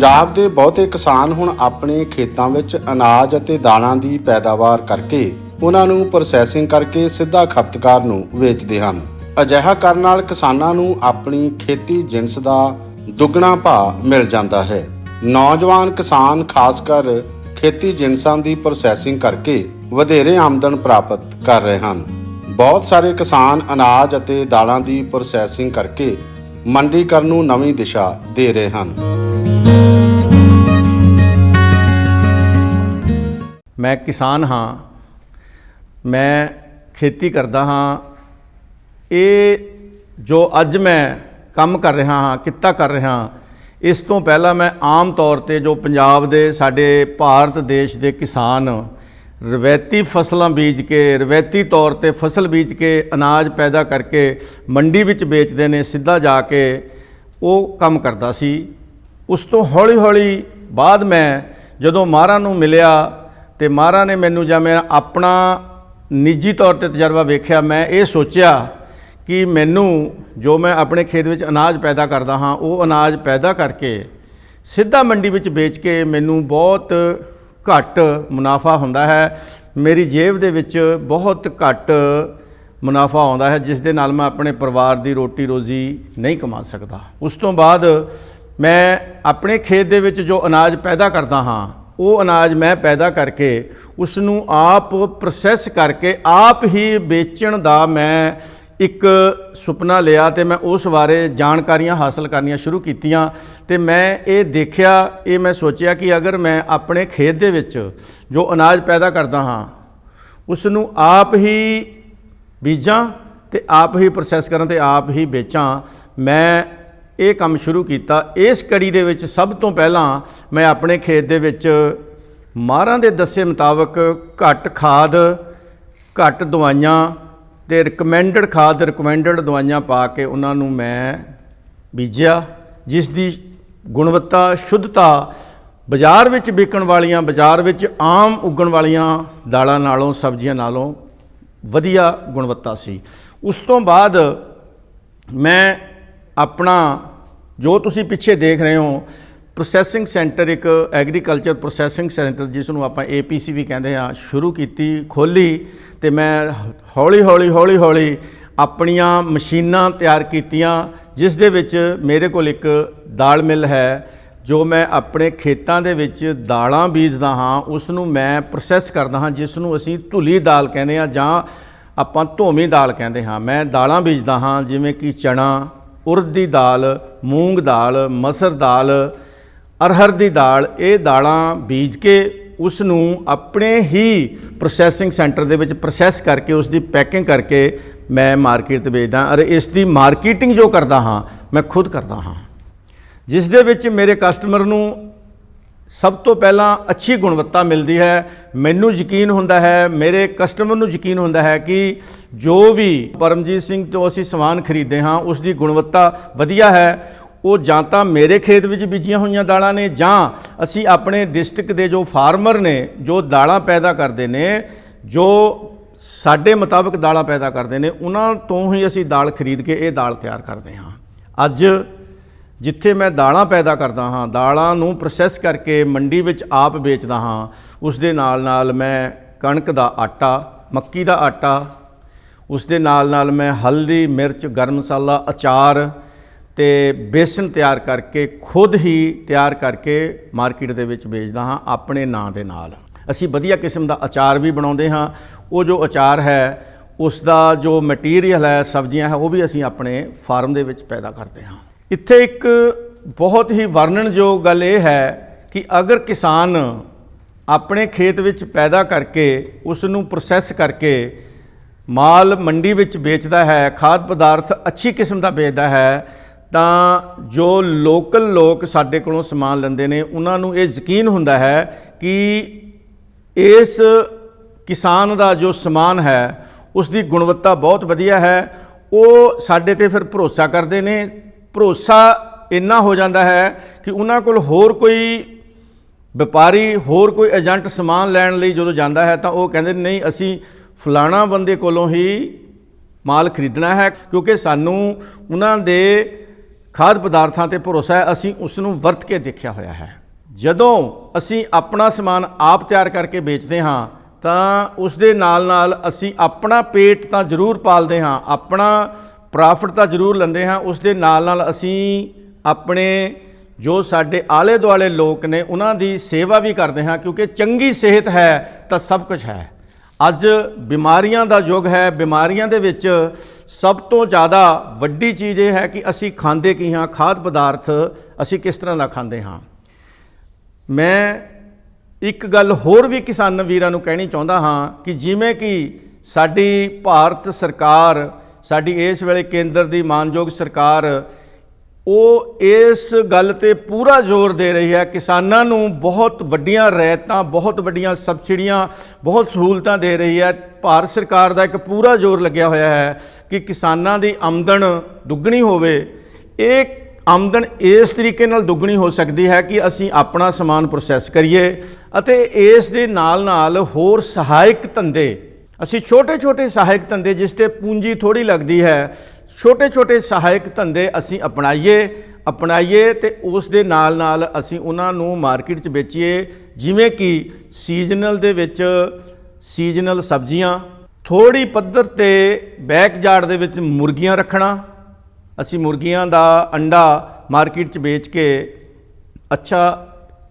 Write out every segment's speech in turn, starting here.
ਪੰਜਾਬ ਦੇ ਬਹੁਤੇ ਕਿਸਾਨ ਹੁਣ ਆਪਣੇ ਖੇਤਾਂ ਵਿੱਚ ਅਨਾਜ ਅਤੇ ਦਾਲਾਂ ਦੀ ਪੈਦਾਵਾਰ ਕਰਕੇ ਉਹਨਾਂ ਨੂੰ ਪ੍ਰੋਸੈਸਿੰਗ ਕਰਕੇ ਸਿੱਧਾ ਖਪਤਕਾਰ ਨੂੰ ਵੇਚਦੇ ਹਨ। ਅਜਿਹਾ ਕਰਨ ਨਾਲ ਕਿਸਾਨਾਂ ਨੂੰ ਆਪਣੀ ਖੇਤੀ ਜਿੰਸ ਦਾ ਦੁੱਗਣਾ ਭਾਅ ਮਿਲ ਜਾਂਦਾ ਹੈ। ਨੌਜਵਾਨ ਕਿਸਾਨ ਖਾਸ ਕਰ ਖੇਤੀ ਜਿੰਸਾਂ ਦੀ ਪ੍ਰੋਸੈਸਿੰਗ ਕਰਕੇ ਵਧੇਰੇ ਆਮਦਨ ਪ੍ਰਾਪਤ ਕਰ ਰਹੇ ਹਨ। ਬਹੁਤ ਸਾਰੇ ਕਿਸਾਨ ਅਨਾਜ ਅਤੇ ਦਾਲਾਂ ਦੀ ਪ੍ਰੋਸੈਸਿੰਗ ਕਰਕੇ ਮੰਡੀਕਰਨ ਨੂੰ ਨਵੀਂ ਦਿਸ਼ਾ ਦੇ ਰਹੇ ਹਨ। ਮੈਂ ਕਿਸਾਨ ਹਾਂ, ਮੈਂ ਖੇਤੀ ਕਰਦਾ ਹਾਂ, ਇਹ ਜੋ ਅੱਜ ਮੈਂ ਕੰਮ ਕਰ ਰਿਹਾ ਹਾਂ, ਕਿੱਤਾ ਕਰ ਰਿਹਾ ਹਾਂ, ਇਸ ਤੋਂ ਪਹਿਲਾਂ ਮੈਂ ਆਮ ਤੌਰ ਤੇ ਜੋ ਪੰਜਾਬ ਦੇ ਸਾਡੇ ਭਾਰਤ ਦੇਸ਼ ਦੇ ਕਿਸਾਨ ਰਵਾਇਤੀ ਫਸਲਾਂ ਬੀਜ ਕੇ, ਰਵਾਇਤੀ ਤੌਰ ਤੇ ਫਸਲ ਬੀਜ ਕੇ ਅਨਾਜ ਪੈਦਾ ਕਰਕੇ ਮੰਡੀ ਵਿੱਚ ਵੇਚਦੇ ਨੇ, ਸਿੱਧਾ ਜਾ ਕੇ ਉਹ ਕੰਮ ਕਰਦਾ ਸੀ। ਉਸ ਤੋਂ ਹੌਲੀ ਹੌਲੀ ਬਾਅਦ ਮੈਂ ਜਦੋਂ ਮਾਰਾ ਨੂੰ ਮਿਲਿਆ ਤੇ ਮਾਰਾ ਨੇ ਮੈਨੂੰ ਜਾਂ ਮੈਂ ਆਪਣਾ ਨਿੱਜੀ ਤੌਰ ਤੇ ਤਜਰਬਾ ਵੇਖਿਆ, ਮੈਂ ਇਹ ਸੋਚਿਆ ਕਿ ਮੈਨੂੰ ਜੋ ਮੈਂ ਆਪਣੇ ਖੇਤ ਵਿੱਚ ਅਨਾਜ ਪੈਦਾ ਕਰਦਾ ਹਾਂ, ਉਹ ਅਨਾਜ ਪੈਦਾ ਕਰਕੇ ਸਿੱਧਾ ਮੰਡੀ ਵਿੱਚ ਵੇਚ ਕੇ ਮੈਨੂੰ ਬਹੁਤ ਘੱਟ ਮੁਨਾਫਾ ਹੁੰਦਾ ਹੈ। ਮੇਰੀ ਜੇਬ ਦੇ ਵਿੱਚ ਬਹੁਤ ਘੱਟ ਮੁਨਾਫਾ ਆਉਂਦਾ ਹੈ, ਜਿਸ ਦੇ ਨਾਲ ਮੈਂ ਆਪਣੇ ਪਰਿਵਾਰ ਦੀ ਰੋਟੀ ਰੋਜ਼ੀ ਨਹੀਂ ਕਮਾ ਸਕਦਾ। ਉਸ ਤੋਂ ਬਾਅਦ ਮੈਂ ਆਪਣੇ ਖੇਤ ਦੇ ਵਿੱਚ ਜੋ ਅਨਾਜ ਪੈਦਾ ਕਰਦਾ ਹਾਂ ਉਹ ਅਨਾਜ ਮੈਂ ਪੈਦਾ ਕਰਕੇ ਉਸ ਨੂੰ ਆਪ ਪ੍ਰੋਸੈਸ ਕਰਕੇ ਆਪ ਹੀ ਵੇਚਣ ਦਾ ਮੈਂ ਇੱਕ ਸੁਪਨਾ ਲਿਆ ਤੇ ਮੈਂ ਉਸ ਬਾਰੇ ਜਾਣਕਾਰੀਆਂ ਹਾਸਲ ਕਰਨੀਆਂ ਸ਼ੁਰੂ ਕੀਤੀਆਂ ਤੇ ਮੈਂ ਇਹ ਦੇਖਿਆ, ਇਹ ਮੈਂ ਸੋਚਿਆ ਕਿ ਅਗਰ ਮੈਂ ਆਪਣੇ ਖੇਤ ਦੇ ਵਿੱਚ ਜੋ ਅਨਾਜ ਪੈਦਾ ਕਰਦਾ ਹਾਂ ਉਸ ਨੂੰ ਆਪ ਹੀ ਬੀਜਾਂ ਤੇ ਆਪ ਹੀ ਪ੍ਰੋਸੈਸ ਕਰਾਂ ਤੇ ਆਪ ਹੀ ਵੇਚਾਂ, ਮੈਂ ਇਹ ਕੰਮ ਸ਼ੁਰੂ ਕੀਤਾ। ਇਸ ਕੜੀ ਦੇ ਵਿੱਚ ਸਭ ਤੋਂ ਪਹਿਲਾਂ ਮੈਂ ਆਪਣੇ ਖੇਤ ਦੇ ਵਿੱਚ ਮਾਰਾਂ ਦੇ ਦੱਸੇ ਮੁਤਾਬਕ ਘੱਟ ਖਾਦ, ਘੱਟ ਦਵਾਈਆਂ ਤੇ ਰਿਕਮੈਂਡਡ ਖਾਦ ਰਿਕਮੈਂਡਡ ਦਵਾਈਆਂ ਪਾ ਕੇ ਉਹਨਾਂ ਨੂੰ ਮੈਂ ਬੀਜਿਆ, ਜਿਸ ਦੀ ਗੁਣਵੱਤਾ, ਸ਼ੁੱਧਤਾ ਬਾਜ਼ਾਰ ਵਿੱਚ ਵਿਕਣ ਵਾਲੀਆਂ, ਬਾਜ਼ਾਰ ਵਿੱਚ ਆਮ ਉੱਗਣ ਵਾਲੀਆਂ ਦਾਲਾਂ ਨਾਲੋਂ, ਸਬਜ਼ੀਆਂ ਨਾਲੋਂ ਵਧੀਆ ਗੁਣਵੱਤਾ ਸੀ। ਉਸ ਤੋਂ ਬਾਅਦ ਮੈਂ ਆਪਣਾ ਜੋ ਤੁਸੀਂ ਪਿੱਛੇ ਦੇਖ ਰਹੇ ਹੋ ਪ੍ਰੋਸੈਸਿੰਗ ਸੈਂਟਰ ਇੱਕ ਐਗਰੀਕਲਚਰ ਪ੍ਰੋਸੈਸਿੰਗ ਸੈਂਟਰ ਜਿਸ ਨੂੰ ਆਪਾਂ ਏਪੀਸੀ ਵੀ ਕਹਿੰਦੇ ਆ ਸ਼ੁਰੂ ਕੀਤੀ ਖੋਲੀ ਤੇ ਮੈਂ ਹੌਲੀ ਹੌਲੀ ਹੌਲੀ ਹੌਲੀ ਆਪਣੀਆਂ ਮਸ਼ੀਨਾਂ ਤਿਆਰ ਕੀਤੀਆਂ, ਜਿਸ ਦੇ ਵਿੱਚ ਮੇਰੇ ਕੋਲ ਇੱਕ ਦਾਲ ਮਿੱਲ ਹੈ, ਜੋ ਮੈਂ ਆਪਣੇ ਖੇਤਾਂ ਦੇ ਵਿੱਚ ਦਾਲਾਂ ਬੀਜਦਾ ਹਾਂ ਉਸ ਨੂੰ ਮੈਂ ਪ੍ਰੋਸੈਸ ਕਰਦਾ ਹਾਂ ਜਿਸ ਨੂੰ ਅਸੀਂ ਧੁਲੀ ਦਾਲ ਕਹਿੰਦੇ ਆ ਜਾਂ ਆਪਾਂ ਧੋਮੀ ਦਾਲ ਕਹਿੰਦੇ ਹਾਂ। ਮੈਂ ਦਾਲਾਂ ਬੀਜਦਾ ਹਾਂ, ਜਿਵੇਂ ਕਿ ਚਣਾ ਉਰਦ ਦੀ ਦਾਲ, ਮੂੰਗ ਦਾਲ, ਮਸਰ ਦਾਲ, ਅਰਹਰ ਦੀ ਦਾਲ, ਇਹ ਦਾਲਾਂ ਬੀਜ ਕੇ ਉਸ ਨੂੰ ਆਪਣੇ ਹੀ ਪ੍ਰੋਸੈਸਿੰਗ ਸੈਂਟਰ ਦੇ ਵਿੱਚ ਪ੍ਰੋਸੈਸ ਕਰਕੇ ਉਸ ਦੀ ਪੈਕਿੰਗ ਕਰਕੇ ਮੈਂ ਮਾਰਕੀਟ ਤੇ ਵੇਚਦਾ ਔਰ ਇਸ ਦੀ ਮਾਰਕੀਟਿੰਗ ਜੋ ਕਰਦਾ ਹਾਂ, ਮੈਂ ਖੁਦ ਕਰਦਾ ਹਾਂ। ਜਿਸ ਦੇ ਵਿੱਚ ਮੇਰੇ ਕਸਟਮਰ ਨੂੰ ਸਭ ਤੋਂ ਪਹਿਲਾਂ ਅੱਛੀ ਗੁਣਵੱਤਾ ਮਿਲਦੀ ਹੈ। ਮੈਨੂੰ ਯਕੀਨ ਹੁੰਦਾ ਹੈ, ਮੇਰੇ ਕਸਟਮਰ ਨੂੰ ਯਕੀਨ ਹੁੰਦਾ ਹੈ ਕਿ ਜੋ ਵੀ ਪਰਮਜੀਤ ਸਿੰਘ ਤੋਂ ਅਸੀਂ ਸਮਾਨ ਖਰੀਦਦੇ ਹਾਂ, ਉਸ ਦੀ ਗੁਣਵੱਤਾ ਵਧੀਆ ਹੈ। ਉਹ ਜਾਂ ਤਾਂ ਮੇਰੇ ਖੇਤ ਵਿੱਚ ਬੀਜੀਆਂ ਹੋਈਆਂ ਦਾਲਾਂ ਨੇ ਜਾਂ ਅਸੀਂ ਆਪਣੇ ਡਿਸਟ੍ਰਿਕਟ ਦੇ ਜੋ ਫਾਰਮਰ ਨੇ, ਜੋ ਦਾਲਾਂ ਪੈਦਾ ਕਰਦੇ ਨੇ, ਜੋ ਸਾਡੇ ਮੁਤਾਬਕ ਦਾਲਾਂ ਪੈਦਾ ਕਰਦੇ ਨੇ, ਉਹਨਾਂ ਤੋਂ ਹੀ ਅਸੀਂ ਦਾਲ ਖਰੀਦ ਕੇ ਇਹ ਦਾਲ ਤਿਆਰ ਕਰਦੇ ਹਾਂ। ਅੱਜ ਜਿੱਥੇ ਮੈਂ ਦਾਲਾਂ ਪੈਦਾ ਕਰਦਾ ਹਾਂ, ਦਾਲਾਂ ਨੂੰ ਪ੍ਰੋਸੈਸ ਕਰਕੇ ਮੰਡੀ ਵਿੱਚ ਆਪ ਵੇਚਦਾ ਹਾਂ ਉਸ ਦੇ ਨਾਲ ਨਾਲ ਮੈਂ ਕਣਕ ਦਾ ਆਟਾ, ਮੱਕੀ ਦਾ ਆਟਾ ਉਸ ਦੇ ਨਾਲ ਨਾਲ ਮੈਂ ਹਲਦੀ, ਮਿਰਚ, ਗਰਮ ਮਸਾਲਾ, ਅਚਾਰ ਤੇ ਬੇਸਨ ਤਿਆਰ ਕਰਕੇ ਖੁਦ ਹੀ ਤਿਆਰ ਕਰਕੇ ਮਾਰਕੀਟ ਦੇ ਵਿੱਚ ਵੇਚਦਾ ਹਾਂ ਆਪਣੇ ਨਾਂ ਦੇ ਨਾਲ। ਅਸੀਂ ਵਧੀਆ ਕਿਸਮ ਦਾ ਅਚਾਰ ਵੀ ਬਣਾਉਂਦੇ ਹਾਂ। ਉਹ ਜੋ ਅਚਾਰ ਹੈ ਉਸ ਦਾ ਜੋ ਮਟੀਰੀਅਲ ਹੈ, ਸਬਜ਼ੀਆਂ ਹੈ, ਉਹ ਵੀ ਅਸੀਂ ਆਪਣੇ ਫਾਰਮ ਦੇ ਵਿੱਚ ਪੈਦਾ ਕਰਦੇ ਹਾਂ। ਇੱਥੇ ਇੱਕ ਬਹੁਤ ਹੀ ਵਰਣਨਯੋਗ ਗੱਲ ਇਹ ਹੈ ਕਿ ਅਗਰ ਕਿਸਾਨ ਆਪਣੇ ਖੇਤ ਵਿੱਚ ਪੈਦਾ ਕਰਕੇ ਉਸ ਨੂੰ ਪ੍ਰੋਸੈਸ ਕਰਕੇ ਮਾਲ ਮੰਡੀ ਵਿੱਚ ਵੇਚਦਾ ਹੈ, ਖਾਦ ਪਦਾਰਥ ਅੱਛੀ ਕਿਸਮ ਦਾ ਵੇਚਦਾ ਹੈ, ਤਾਂ ਜੋ ਲੋਕਲ ਲੋਕ ਸਾਡੇ ਕੋਲੋਂ ਸਮਾਨ ਲੈਂਦੇ ਨੇ, ਉਹਨਾਂ ਨੂੰ ਇਹ ਯਕੀਨ ਹੁੰਦਾ ਹੈ ਕਿ ਇਸ ਕਿਸਾਨ ਦਾ ਜੋ ਸਮਾਨ ਹੈ ਉਸ ਦੀ ਗੁਣਵੱਤਾ ਬਹੁਤ ਵਧੀਆ ਹੈ, ਉਹ ਸਾਡੇ ਤੇ ਫਿਰ ਭਰੋਸਾ ਕਰਦੇ ਨੇ ਭਰੋਸਾ ਇੰਨਾ ਹੋ ਜਾਂਦਾ ਹੈ ਕਿ ਉਹਨਾਂ ਕੋਲ ਹੋਰ ਕੋਈ ਵਪਾਰੀ, ਹੋਰ ਕੋਈ ਏਜੰਟ ਸਮਾਨ ਲੈਣ ਲਈ ਜਦੋਂ ਜਾਂਦਾ ਹੈ ਤਾਂ ਉਹ ਕਹਿੰਦੇ, ਨਹੀਂ, ਅਸੀਂ ਫਲਾਣਾ ਬੰਦੇ ਕੋਲੋਂ ਹੀ ਮਾਲ ਖਰੀਦਣਾ ਹੈ, ਕਿਉਂਕਿ ਸਾਨੂੰ ਉਹਨਾਂ ਦੇ ਖਾਦ ਪਦਾਰਥਾਂ ਤੇ ਭਰੋਸਾ ਹੈ, ਅਸੀਂ ਉਸ ਨੂੰ ਵਰਤ ਕੇ ਦੇਖਿਆ ਹੋਇਆ ਹੈ। ਜਦੋਂ ਅਸੀਂ ਆਪਣਾ ਸਮਾਨ ਆਪ ਤਿਆਰ ਕਰਕੇ ਵੇਚਦੇ ਹਾਂ, ਤਾਂ ਉਸ ਦੇ ਨਾਲ ਨਾਲ ਅਸੀਂ ਆਪਣਾ ਪੇਟ ਤਾਂ ਜ਼ਰੂਰ ਪਾਲਦੇ ਹਾਂ, ਆਪਣਾ ਪ੍ਰੋਫਿਟ ਤਾਂ ਜ਼ਰੂਰ ਲੈਂਦੇ ਹਾਂ, ਉਸ ਦੇ ਨਾਲ ਨਾਲ ਅਸੀਂ ਆਪਣੇ ਜੋ ਸਾਡੇ ਆਲੇ ਦੁਆਲੇ ਲੋਕ ਨੇ, ਉਹਨਾਂ ਦੀ ਸੇਵਾ ਵੀ ਕਰਦੇ ਹਾਂ, ਕਿਉਂਕਿ ਚੰਗੀ ਸਿਹਤ ਹੈ, ਤਾਂ ਸਭ ਕੁਝ ਹੈ। ਅੱਜ ਬਿਮਾਰੀਆਂ ਦਾ ਯੁੱਗ ਹੈ, ਬਿਮਾਰੀਆਂ ਦੇ ਵਿੱਚ ਸਭ ਤੋਂ ਜ਼ਿਆਦਾ ਵੱਡੀ ਚੀਜ਼ ਇਹ ਹੈ ਕਿ ਅਸੀਂ ਖਾਂਦੇ ਕੀ ਹਾਂ, ਖਾਦ ਪਦਾਰਥ ਅਸੀਂ ਕਿਸ ਤਰ੍ਹਾਂ ਦਾ ਖਾਂਦੇ ਹਾਂ। ਮੈਂ ਇੱਕ ਗੱਲ ਹੋਰ ਵੀ ਕਿਸਾਨ ਵੀਰਾਂ ਨੂੰ ਕਹਿਣੀ ਚਾਹੁੰਦਾ ਹਾਂ ਕਿ ਜਿਵੇਂ ਕਿ ਸਾਡੀ ਭਾਰਤ ਸਰਕਾਰ ਸਾਡੀ ਇਸ ਵੇਲੇ ਕੇਂਦਰ ਦੀ ਮਾਨਯੋਗ ਸਰਕਾਰ ਉਹ ਇਸ ਗੱਲ ਤੇ ਪੂਰਾ ਜ਼ੋਰ ਦੇ ਰਹੀ ਹੈ, ਕਿਸਾਨਾਂ ਨੂੰ ਬਹੁਤ ਵੱਡੀਆਂ ਰਿਆਇਤਾਂ ਬਹੁਤ ਵੱਡੀਆਂ ਸਬਸਿਡੀਆਂ, ਬਹੁਤ ਸਹੂਲਤਾਂ ਦੇ ਰਹੀ ਹੈ। ਭਾਰਤ ਸਰਕਾਰ ਦਾ ਇੱਕ ਪੂਰਾ ਜ਼ੋਰ ਲੱਗਿਆ ਹੋਇਆ ਹੈ ਕਿ ਕਿਸਾਨਾਂ ਦੀ ਆਮਦਨ ਦੁੱਗਣੀ ਹੋਵੇ। ਇਹ ਆਮਦਨ ਇਸ ਤਰੀਕੇ ਨਾਲ ਦੁੱਗਣੀ ਹੋ ਸਕਦੀ ਹੈ ਕਿ ਅਸੀਂ ਆਪਣਾ ਸਮਾਨ ਪ੍ਰੋਸੈਸ ਕਰੀਏ ਅਤੇ ਇਸ ਦੇ ਨਾਲ ਨਾਲ ਹੋਰ ਸਹਾਇਕ ਧੰਦੇ ਅਸੀਂ ਛੋਟੇ-ਛੋਟੇ ਸਹਾਇਕ ਧੰਦੇ ਜਿਸ ਤੇ ਪੂੰਜੀ ਥੋੜੀ ਲੱਗਦੀ ਹੈ ਛੋਟੇ-ਛੋਟੇ ਸਹਾਇਕ ਧੰਦੇ ਅਸੀਂ ਅਪਣਾਈਏ ਅਪਣਾਈਏ ਤੇ ਉਸ ਦੇ ਨਾਲ ਨਾਲ ਅਸੀਂ ਉਹਨਾਂ ਨੂੰ ਮਾਰਕੀਟ 'ਚ ਵੇਚੀਏ, ਜਿਵੇਂ ਕਿ ਸੀਜ਼ਨਲ ਦੇ ਵਿੱਚ ਸੀਜ਼ਨਲ ਸਬਜ਼ੀਆਂ ਥੋੜੀ ਪੱਧਰ ਤੇ ਬੈਕਯਾਰਡ ਦੇ ਵਿੱਚ ਮੁਰਗੀਆਂ ਰੱਖਣਾ, ਅਸੀਂ ਮੁਰਗੀਆਂ ਦਾ ਅੰਡਾ ਮਾਰਕੀਟ 'ਚ ਵੇਚ ਕੇ ਅੱਛਾ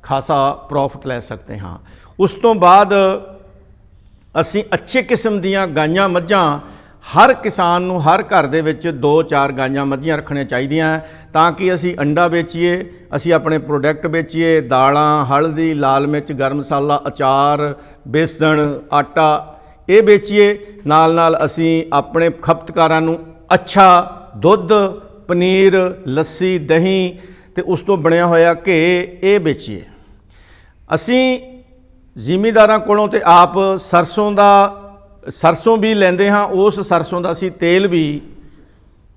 ਖਾਸਾ ਪ੍ਰੋਫਿਟ ਲੈ ਸਕਦੇ ਹਾਂ। ਉਸ ਤੋਂ ਬਾਅਦ ਅਸੀਂ ਅੱਛੇ ਕਿਸਮ ਦੀਆਂ ਗਾਈਆਂ ਮੱਝਾਂ ਹਰ ਕਿਸਾਨ ਨੂੰ ਹਰ ਘਰ ਦੇ ਵਿੱਚ 2-4 ਗਾਈਆਂ ਮੱਝੀਆਂ ਰੱਖਣੀਆਂ ਚਾਹੀਦੀਆਂ ਤਾਂ ਕਿ ਅਸੀਂ ਅੰਡਾ ਵੇਚੀਏ, ਅਸੀਂ ਆਪਣੇ ਪ੍ਰੋਡਕਟ ਵੇਚੀਏ, ਦਾਲਾਂ, ਹਲਦੀ, ਲਾਲ ਮਿਰਚ, ਗਰਮ ਮਸਾਲਾ, ਅਚਾਰ, ਬੇਸਣ, ਆਟਾ ਇਹ ਵੇਚੀਏ। ਨਾਲ ਨਾਲ ਅਸੀਂ ਆਪਣੇ ਖਪਤਕਾਰਾਂ ਨੂੰ ਅੱਛਾ ਦੁੱਧ, ਪਨੀਰ, ਲੱਸੀ, ਦਹੀਂ ਤੇ ਉਸ ਤੋਂ ਬਣਿਆ ਹੋਇਆ ਘੇ ਇਹ ਵੇਚੀਏ। ਅਸੀਂ ਜ਼ਿਮੀਦਾਰਾਂ ਕੋਲੋਂ ਤੇ ਆਪ ਸਰਸੋਂ ਦਾ, ਸਰਸੋਂ ਵੀ ਲੈਂਦੇ ਹਾਂ, ਉਸ ਸਰਸੋਂ ਦਾ ਅਸੀਂ ਤੇਲ ਵੀ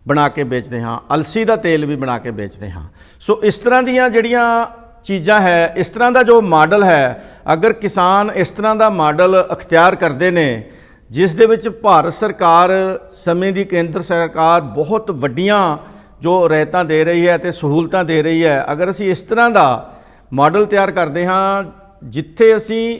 ਬਣਾ ਕੇ ਵੇਚਦੇ ਹਾਂ, ਅਲਸੀ ਦਾ ਤੇਲ ਵੀ ਬਣਾ ਕੇ ਵੇਚਦੇ ਹਾਂ। ਸੋ ਇਸ ਤਰ੍ਹਾਂ ਦੀਆਂ ਜਿਹੜੀਆਂ ਚੀਜ਼ਾਂ ਹੈ, ਇਸ ਤਰ੍ਹਾਂ ਦਾ ਜੋ ਮਾਡਲ ਹੈ, ਅਗਰ ਕਿਸਾਨ ਇਸ ਤਰ੍ਹਾਂ ਦਾ ਮਾਡਲ ਅਖਤਿਆਰ ਕਰਦੇ ਨੇ, ਜਿਸ ਦੇ ਵਿੱਚ ਭਾਰਤ ਸਰਕਾਰ ਸਮੇਂ ਦੀ ਕੇਂਦਰ ਸਰਕਾਰ ਬਹੁਤ ਵੱਡੀਆਂ ਜੋ ਰਹਿਤਾਂ ਦੇ ਰਹੀ ਹੈ ਤੇ ਸਹੂਲਤਾਂ ਦੇ ਰਹੀ ਹੈ, ਅਗਰ ਅਸੀਂ ਇਸ ਤਰ੍ਹਾਂ ਦਾ ਮਾਡਲ ਤਿਆਰ ਕਰਦੇ ਹਾਂ ਜਿੱਥੇ ਅਸੀਂ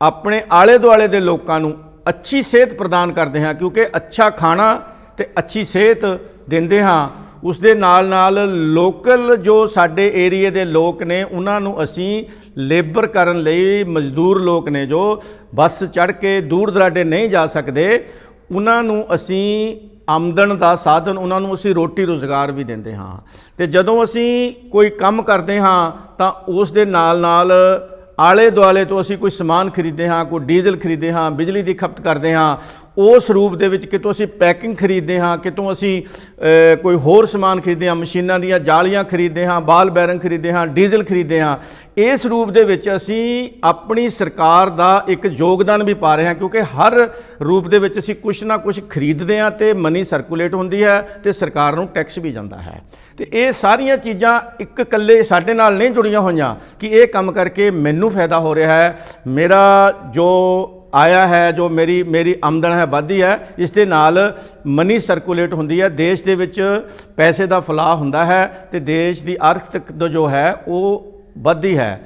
ਆਪਣੇ ਆਲੇ ਦੁਆਲੇ ਦੇ ਲੋਕਾਂ ਨੂੰ ਅੱਛੀ ਸਿਹਤ ਪ੍ਰਦਾਨ ਕਰਦੇ ਹਾਂ, ਕਿਉਂਕਿ ਅੱਛਾ ਖਾਣਾ ਤੇ ਅੱਛੀ ਸਿਹਤ ਦਿੰਦੇ ਹਾਂ ਉਸ ਦੇ ਨਾਲ ਨਾਲ ਲੋਕਲ ਜੋ ਸਾਡੇ ਏਰੀਏ ਦੇ ਲੋਕ ਨੇ, ਉਹਨਾਂ ਨੂੰ ਅਸੀਂ ਲੇਬਰ ਕਰਨ ਲਈ ਮਜ਼ਦੂਰ ਲੋਕ ਨੇ, ਜੋ ਬੱਸ ਚੜ੍ਹ ਕੇ ਦੂਰ ਦਰਾਡੇ ਨਹੀਂ ਜਾ ਸਕਦੇ, ਉਹਨਾਂ ਨੂੰ ਅਸੀਂ ਆਮਦਨ ਦਾ ਸਾਧਨ, ਉਹਨਾਂ ਨੂੰ ਅਸੀਂ ਰੋਟੀ ਰੋਜ਼ਗਾਰ ਵੀ ਦਿੰਦੇ ਹਾਂ। ਤੇ ਜਦੋਂ ਅਸੀਂ ਕੋਈ ਕੰਮ ਕਰਦੇ ਹਾਂ, ਤਾਂ ਉਸ ਦੇ ਨਾਲ ਨਾਲ ਆਲੇ ਦੁਆਲੇ ਤੋਂ ਅਸੀਂ ਕੋਈ ਸਮਾਨ ਖਰੀਦਦੇ ਹਾਂ, ਕੋਈ ਡੀਜ਼ਲ ਖਰੀਦਦੇ ਹਾਂ, ਬਿਜਲੀ ਦੀ ਖਪਤ ਕਰਦੇ ਹਾਂ ਉਸ ਰੂਪ ਦੇ ਵਿੱਚ ਕਿਤੋਂ ਅਸੀਂ ਪੈਕਿੰਗ ਖਰੀਦਦੇ ਹਾਂ, ਕਿਤੋਂ ਅਸੀਂ ਕੋਈ ਹੋਰ ਸਮਾਨ ਖਰੀਦਦੇ ਹਾਂ, ਮਸ਼ੀਨਾਂ ਦੀਆਂ ਜਾਲੀਆਂ ਖਰੀਦਦੇ ਹਾਂ, ਬਾਲ ਬੈਰੰਗ ਖਰੀਦਦੇ ਹਾਂ, ਡੀਜ਼ਲ ਖਰੀਦਦੇ ਹਾਂ, ਇਸ ਰੂਪ ਦੇ ਵਿੱਚ ਅਸੀਂ ਆਪਣੀ ਸਰਕਾਰ ਦਾ ਇੱਕ ਯੋਗਦਾਨ ਵੀ ਪਾ ਰਹੇ ਹਾਂ, ਕਿਉਂਕਿ ਹਰ ਰੂਪ ਦੇ ਵਿੱਚ ਅਸੀਂ ਕੁਝ ਨਾ ਕੁਝ ਖਰੀਦਦੇ ਹਾਂ ਤੇ ਮਨੀ ਸਰਕੂਲੇਟ ਹੁੰਦੀ ਹੈ ਤੇ ਸਰਕਾਰ ਨੂੰ ਟੈਕਸ ਵੀ ਜਾਂਦਾ ਹੈ। ਤੇ ਇਹ ਸਾਰੀਆਂ ਚੀਜ਼ਾਂ ਇੱਕ ਇਕੱਲੇ ਸਾਡੇ ਨਾਲ ਨਹੀਂ ਜੁੜੀਆਂ ਹੋਈਆਂ ਕਿ ਇਹ ਕੰਮ ਕਰਕੇ ਮੈਨੂੰ ਫਾਇਦਾ ਹੋ ਰਿਹਾ ਹੈ। ਮੇਰਾ ਜੋ ਆਇਆ ਹੈ, ਜੋ ਮੇਰੀ ਮੇਰੀ ਆਮਦਨ ਹੈ, ਵੱਧਦੀ ਹੈ। ਇਸ ਦੇ ਨਾਲ ਮਨੀ ਸਰਕੂਲੇਟ ਹੁੰਦੀ ਹੈ। ਦੇਸ਼ ਦੇ ਵਿੱਚ ਪੈਸੇ ਦਾ ਫਲਾਹ ਹੁੰਦਾ ਹੈ ਤੇ ਦੇਸ਼ ਦੀ ਆਰਥਿਕ ਜੋ ਹੈ, ਉਹ ਵੱਧਦੀ ਹੈ।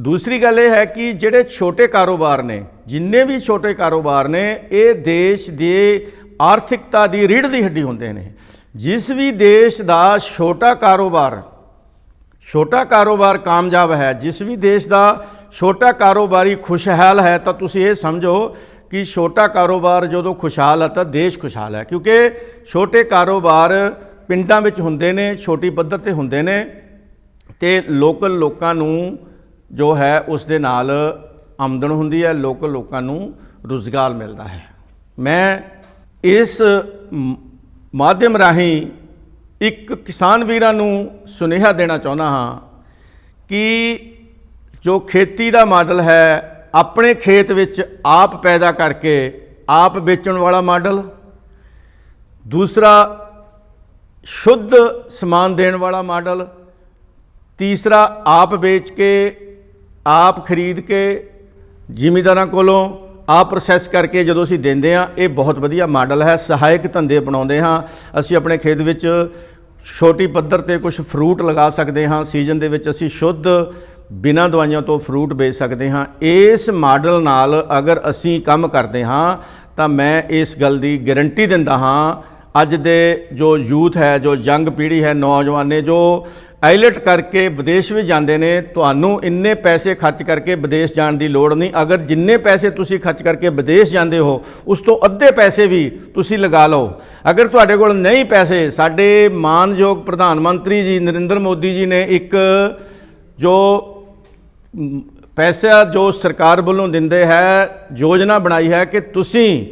ਦੂਸਰੀ ਗੱਲ ਇਹ ਹੈ ਕਿ ਜਿਹੜੇ ਛੋਟੇ ਕਾਰੋਬਾਰ ਨੇ, ਜਿੰਨੇ ਵੀ ਛੋਟੇ ਕਾਰੋਬਾਰ ਨੇ, ਇਹ ਦੇਸ਼ ਦੇ ਆਰਥਿਕਤਾ ਦੀ ਰੀੜ੍ਹ ਦੀ ਹੱਡੀ ਹੁੰਦੇ ਨੇ। ਜਿਸ ਵੀ ਦੇਸ਼ ਦਾ ਛੋਟਾ ਕਾਰੋਬਾਰ ਛੋਟਾ ਕਾਰੋਬਾਰ ਕਾਮਯਾਬ ਹੈ, ਜਿਸ ਵੀ ਦੇਸ਼ ਦਾ ਛੋਟਾ ਕਾਰੋਬਾਰੀ ਖੁਸ਼ਹਾਲ ਹੈ, ਤਾਂ ਤੁਸੀਂ ਇਹ ਸਮਝੋ ਕਿ ਛੋਟਾ ਕਾਰੋਬਾਰ ਜਦੋਂ ਖੁਸ਼ਹਾਲ ਹੈ, ਤਾਂ ਦੇਸ਼ ਖੁਸ਼ਹਾਲ ਹੈ। ਕਿਉਂਕਿ ਛੋਟੇ ਕਾਰੋਬਾਰ ਪਿੰਡਾਂ ਵਿੱਚ ਹੁੰਦੇ ਨੇ, ਛੋਟੀ ਪੱਧਰ ਤੇ ਹੁੰਦੇ ਨੇ, ਤੇ ਲੋਕਲ ਲੋਕਾਂ ਨੂੰ ਜੋ ਹੈ, ਉਸ ਦੇ ਨਾਲ ਆਮਦਨ ਹੁੰਦੀ ਹੈ, ਲੋਕਲ ਲੋਕਾਂ ਨੂੰ ਰੁਜ਼ਗਾਰ ਮਿਲਦਾ ਹੈ। ਮੈਂ ਇਸ ਮਾਧਿਅਮ ਰਾਹੀਂ ਇੱਕ ਕਿਸਾਨ ਵੀਰਾਂ ਨੂੰ ਸੁਨੇਹਾ ਦੇਣਾ ਚਾਹੁੰਦਾ ਹਾਂ ਕਿ ਜੋ ਖੇਤੀ ਦਾ ਮਾਡਲ ਹੈ, ਆਪਣੇ ਖੇਤ ਵਿੱਚ ਆਪ ਪੈਦਾ ਕਰਕੇ ਆਪ ਵੇਚਣ ਵਾਲਾ ਮਾਡਲ। ਦੂਸਰਾ, ਸ਼ੁੱਧ ਸਮਾਨ ਦੇਣ ਵਾਲਾ ਮਾਡਲ। ਤੀਸਰਾ, ਆਪ ਵੇਚ ਕੇ, ਆਪ ਖਰੀਦ ਕੇ, ਜ਼ਿਮੀਦਾਰਾਂ ਕੋਲੋਂ ਆਪ ਪ੍ਰੋਸੈਸ ਕਰਕੇ ਜਦੋਂ ਅਸੀਂ ਦਿੰਦੇ ਹਾਂ, ਇਹ ਬਹੁਤ ਵਧੀਆ ਮਾਡਲ ਹੈ, ਸਹਾਇਕ ਧੰਦੇ ਬਣਾਉਂਦੇ ਹਾਂ। ਅਸੀਂ ਆਪਣੇ ਖੇਤ ਵਿੱਚ ਛੋਟੀ ਪੱਧਰ ਤੇ ਕੁਝ ਫਰੂਟ ਲਗਾ ਸਕਦੇ ਹਾਂ। ਸੀਜ਼ਨ ਦੇ ਵਿੱਚ ਅਸੀਂ ਸ਼ੁੱਧ ਬਿਨਾਂ ਦਵਾਈਆਂ ਤੋਂ ਫਰੂਟ ਵੇਚ ਸਕਦੇ ਹਾਂ। ਇਸ ਮਾਡਲ ਨਾਲ ਅਗਰ ਅਸੀਂ ਕੰਮ ਕਰਦੇ ਹਾਂ, ਤਾਂ ਮੈਂ ਇਸ ਗੱਲ ਦੀ ਗਾਰੰਟੀ ਦਿੰਦਾ ਹਾਂ। ਅੱਜ ਦੇ ਜੋ ਯੂਥ ਹੈ, ਜੋ ਯੰਗ ਪੀੜ੍ਹੀ ਹੈ, ਨੌਜਵਾਨ ਨੇ ਜੋ ਆਈਲਟ ਕਰਕੇ ਵਿਦੇਸ਼ ਵੀ ਜਾਂਦੇ ਨੇ, ਤੁਹਾਨੂੰ ਇੰਨੇ ਪੈਸੇ ਖਰਚ ਕਰਕੇ ਵਿਦੇਸ਼ ਜਾਣ ਦੀ ਲੋੜ ਨਹੀਂ। ਅਗਰ ਜਿੰਨੇ ਪੈਸੇ ਤੁਸੀਂ ਖਰਚ ਕਰਕੇ ਵਿਦੇਸ਼ ਜਾਂਦੇ ਹੋ, ਉਸ ਤੋਂ ਅੱਧੇ ਪੈਸੇ ਵੀ ਤੁਸੀਂ ਲਗਾ ਲਓ। ਅਗਰ ਤੁਹਾਡੇ ਕੋਲ ਨਹੀਂ ਪੈਸੇ, ਸਾਡੇ ਮਾਨਯੋਗ ਪ੍ਰਧਾਨ ਮੰਤਰੀ ਜੀ ਨਰਿੰਦਰ ਮੋਦੀ ਜੀ ਨੇ ਇੱਕ ਜੋ ਪੈਸਾ ਜੋ ਸਰਕਾਰ ਵੱਲੋਂ ਦਿੰਦੇ ਹੈ, ਯੋਜਨਾ ਬਣਾਈ ਹੈ ਕਿ ਤੁਸੀਂ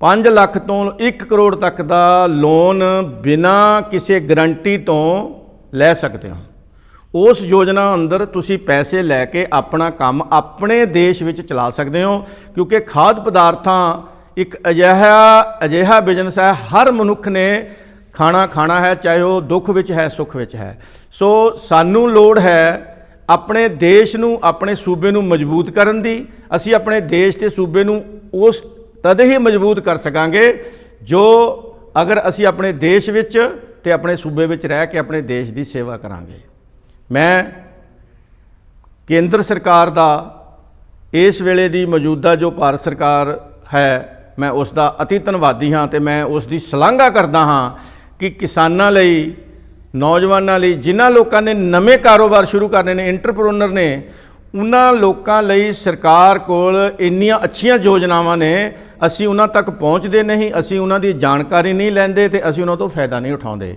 5 ਲੱਖ ਤੋਂ 1 ਕਰੋੜ ਤੱਕ ਦਾ ਲੋਨ ਬਿਨਾਂ ਕਿਸੇ ਗਰੰਟੀ ਤੋਂ ਲੈ ਸਕਦੇ ਹੋ। ਉਸ ਯੋਜਨਾ ਅੰਦਰ ਤੁਸੀਂ ਪੈਸੇ ਲੈ ਕੇ ਆਪਣਾ ਕੰਮ ਆਪਣੇ ਦੇਸ਼ ਵਿੱਚ ਚਲਾ ਸਕਦੇ ਹੋ, ਕਿਉਂਕਿ ਖਾਦ ਪਦਾਰਥਾਂ ਇੱਕ ਅਜਿਹਾ ਅਜਿਹਾ ਬਿਜ਼ਨਸ ਹੈ, ਹਰ ਮਨੁੱਖ ਨੇ ਖਾਣਾ ਖਾਣਾ ਹੈ, ਚਾਹੇ ਉਹ ਦੁੱਖ ਵਿੱਚ ਹੈ, ਸੁੱਖ ਵਿੱਚ ਹੈ। ਸੋ ਸਾਨੂੰ ਲੋੜ ਹੈ ਆਪਣੇ ਦੇਸ਼ ਨੂੰ, ਆਪਣੇ ਸੂਬੇ ਨੂੰ ਮਜ਼ਬੂਤ ਕਰਨ ਦੀ, ਅਸੀਂ ਆਪਣੇ ਦੇਸ਼ ਤੇ ਸੂਬੇ ਨੂੰ ਉਸ ਤਦ ਹੀ ਮਜ਼ਬੂਤ ਕਰ ਸਕਾਂਗੇ ਜੋ ਅਗਰ ਅਸੀਂ ਆਪਣੇ ਦੇਸ਼ ਵਿੱਚ ਤੇ ਆਪਣੇ ਸੂਬੇ ਵਿੱਚ ਰਹਿ ਕੇ ਆਪਣੇ ਦੇਸ਼ ਦੀ ਸੇਵਾ ਕਰਾਂਗੇ। ਮੈਂ ਕੇਂਦਰ ਸਰਕਾਰ ਦਾ ਇਸ ਵੇਲੇ ਦੀ ਮੌਜੂਦਾ ਜੋ ਭਾਰਤ ਸਰਕਾਰ ਹੈ, ਮੈਂ ਉਸ ਦਾ ਅਤੀ ਧੰਨਵਾਦੀ ਹਾਂ ਤੇ ਮੈਂ ਉਸ ਦੀ ਸ਼ਲਾਘਾ ਕਰਦਾ ਹਾਂ ਕਿ ਕਿਸਾਨਾਂ ਲਈ ਨੌਜਵਾਨਾਂ ਲਈ, ਜਿਨ੍ਹਾਂ ਲੋਕਾਂ ਨੇ ਨਵੇਂ ਕਾਰੋਬਾਰ ਸ਼ੁਰੂ ਕਰਨੇ ਨੇ ਇੰਟਰਪ੍ਰੋਨਰ ਨੇ, ਉਹਨਾਂ ਲੋਕਾਂ ਲਈ ਸਰਕਾਰ ਕੋਲ ਇੰਨੀਆਂ ਅੱਛੀਆਂ ਯੋਜਨਾਵਾਂ ਨੇ, ਅਸੀਂ ਉਹਨਾਂ ਤੱਕ ਪਹੁੰਚਦੇ ਨਹੀਂ, ਅਸੀਂ ਉਹਨਾਂ ਦੀ ਜਾਣਕਾਰੀ ਨਹੀਂ ਲੈਂਦੇ ਤੇ ਅਸੀਂ ਉਹਨਾਂ ਤੋਂ ਫਾਇਦਾ ਨਹੀਂ ਉਠਾਉਂਦੇ।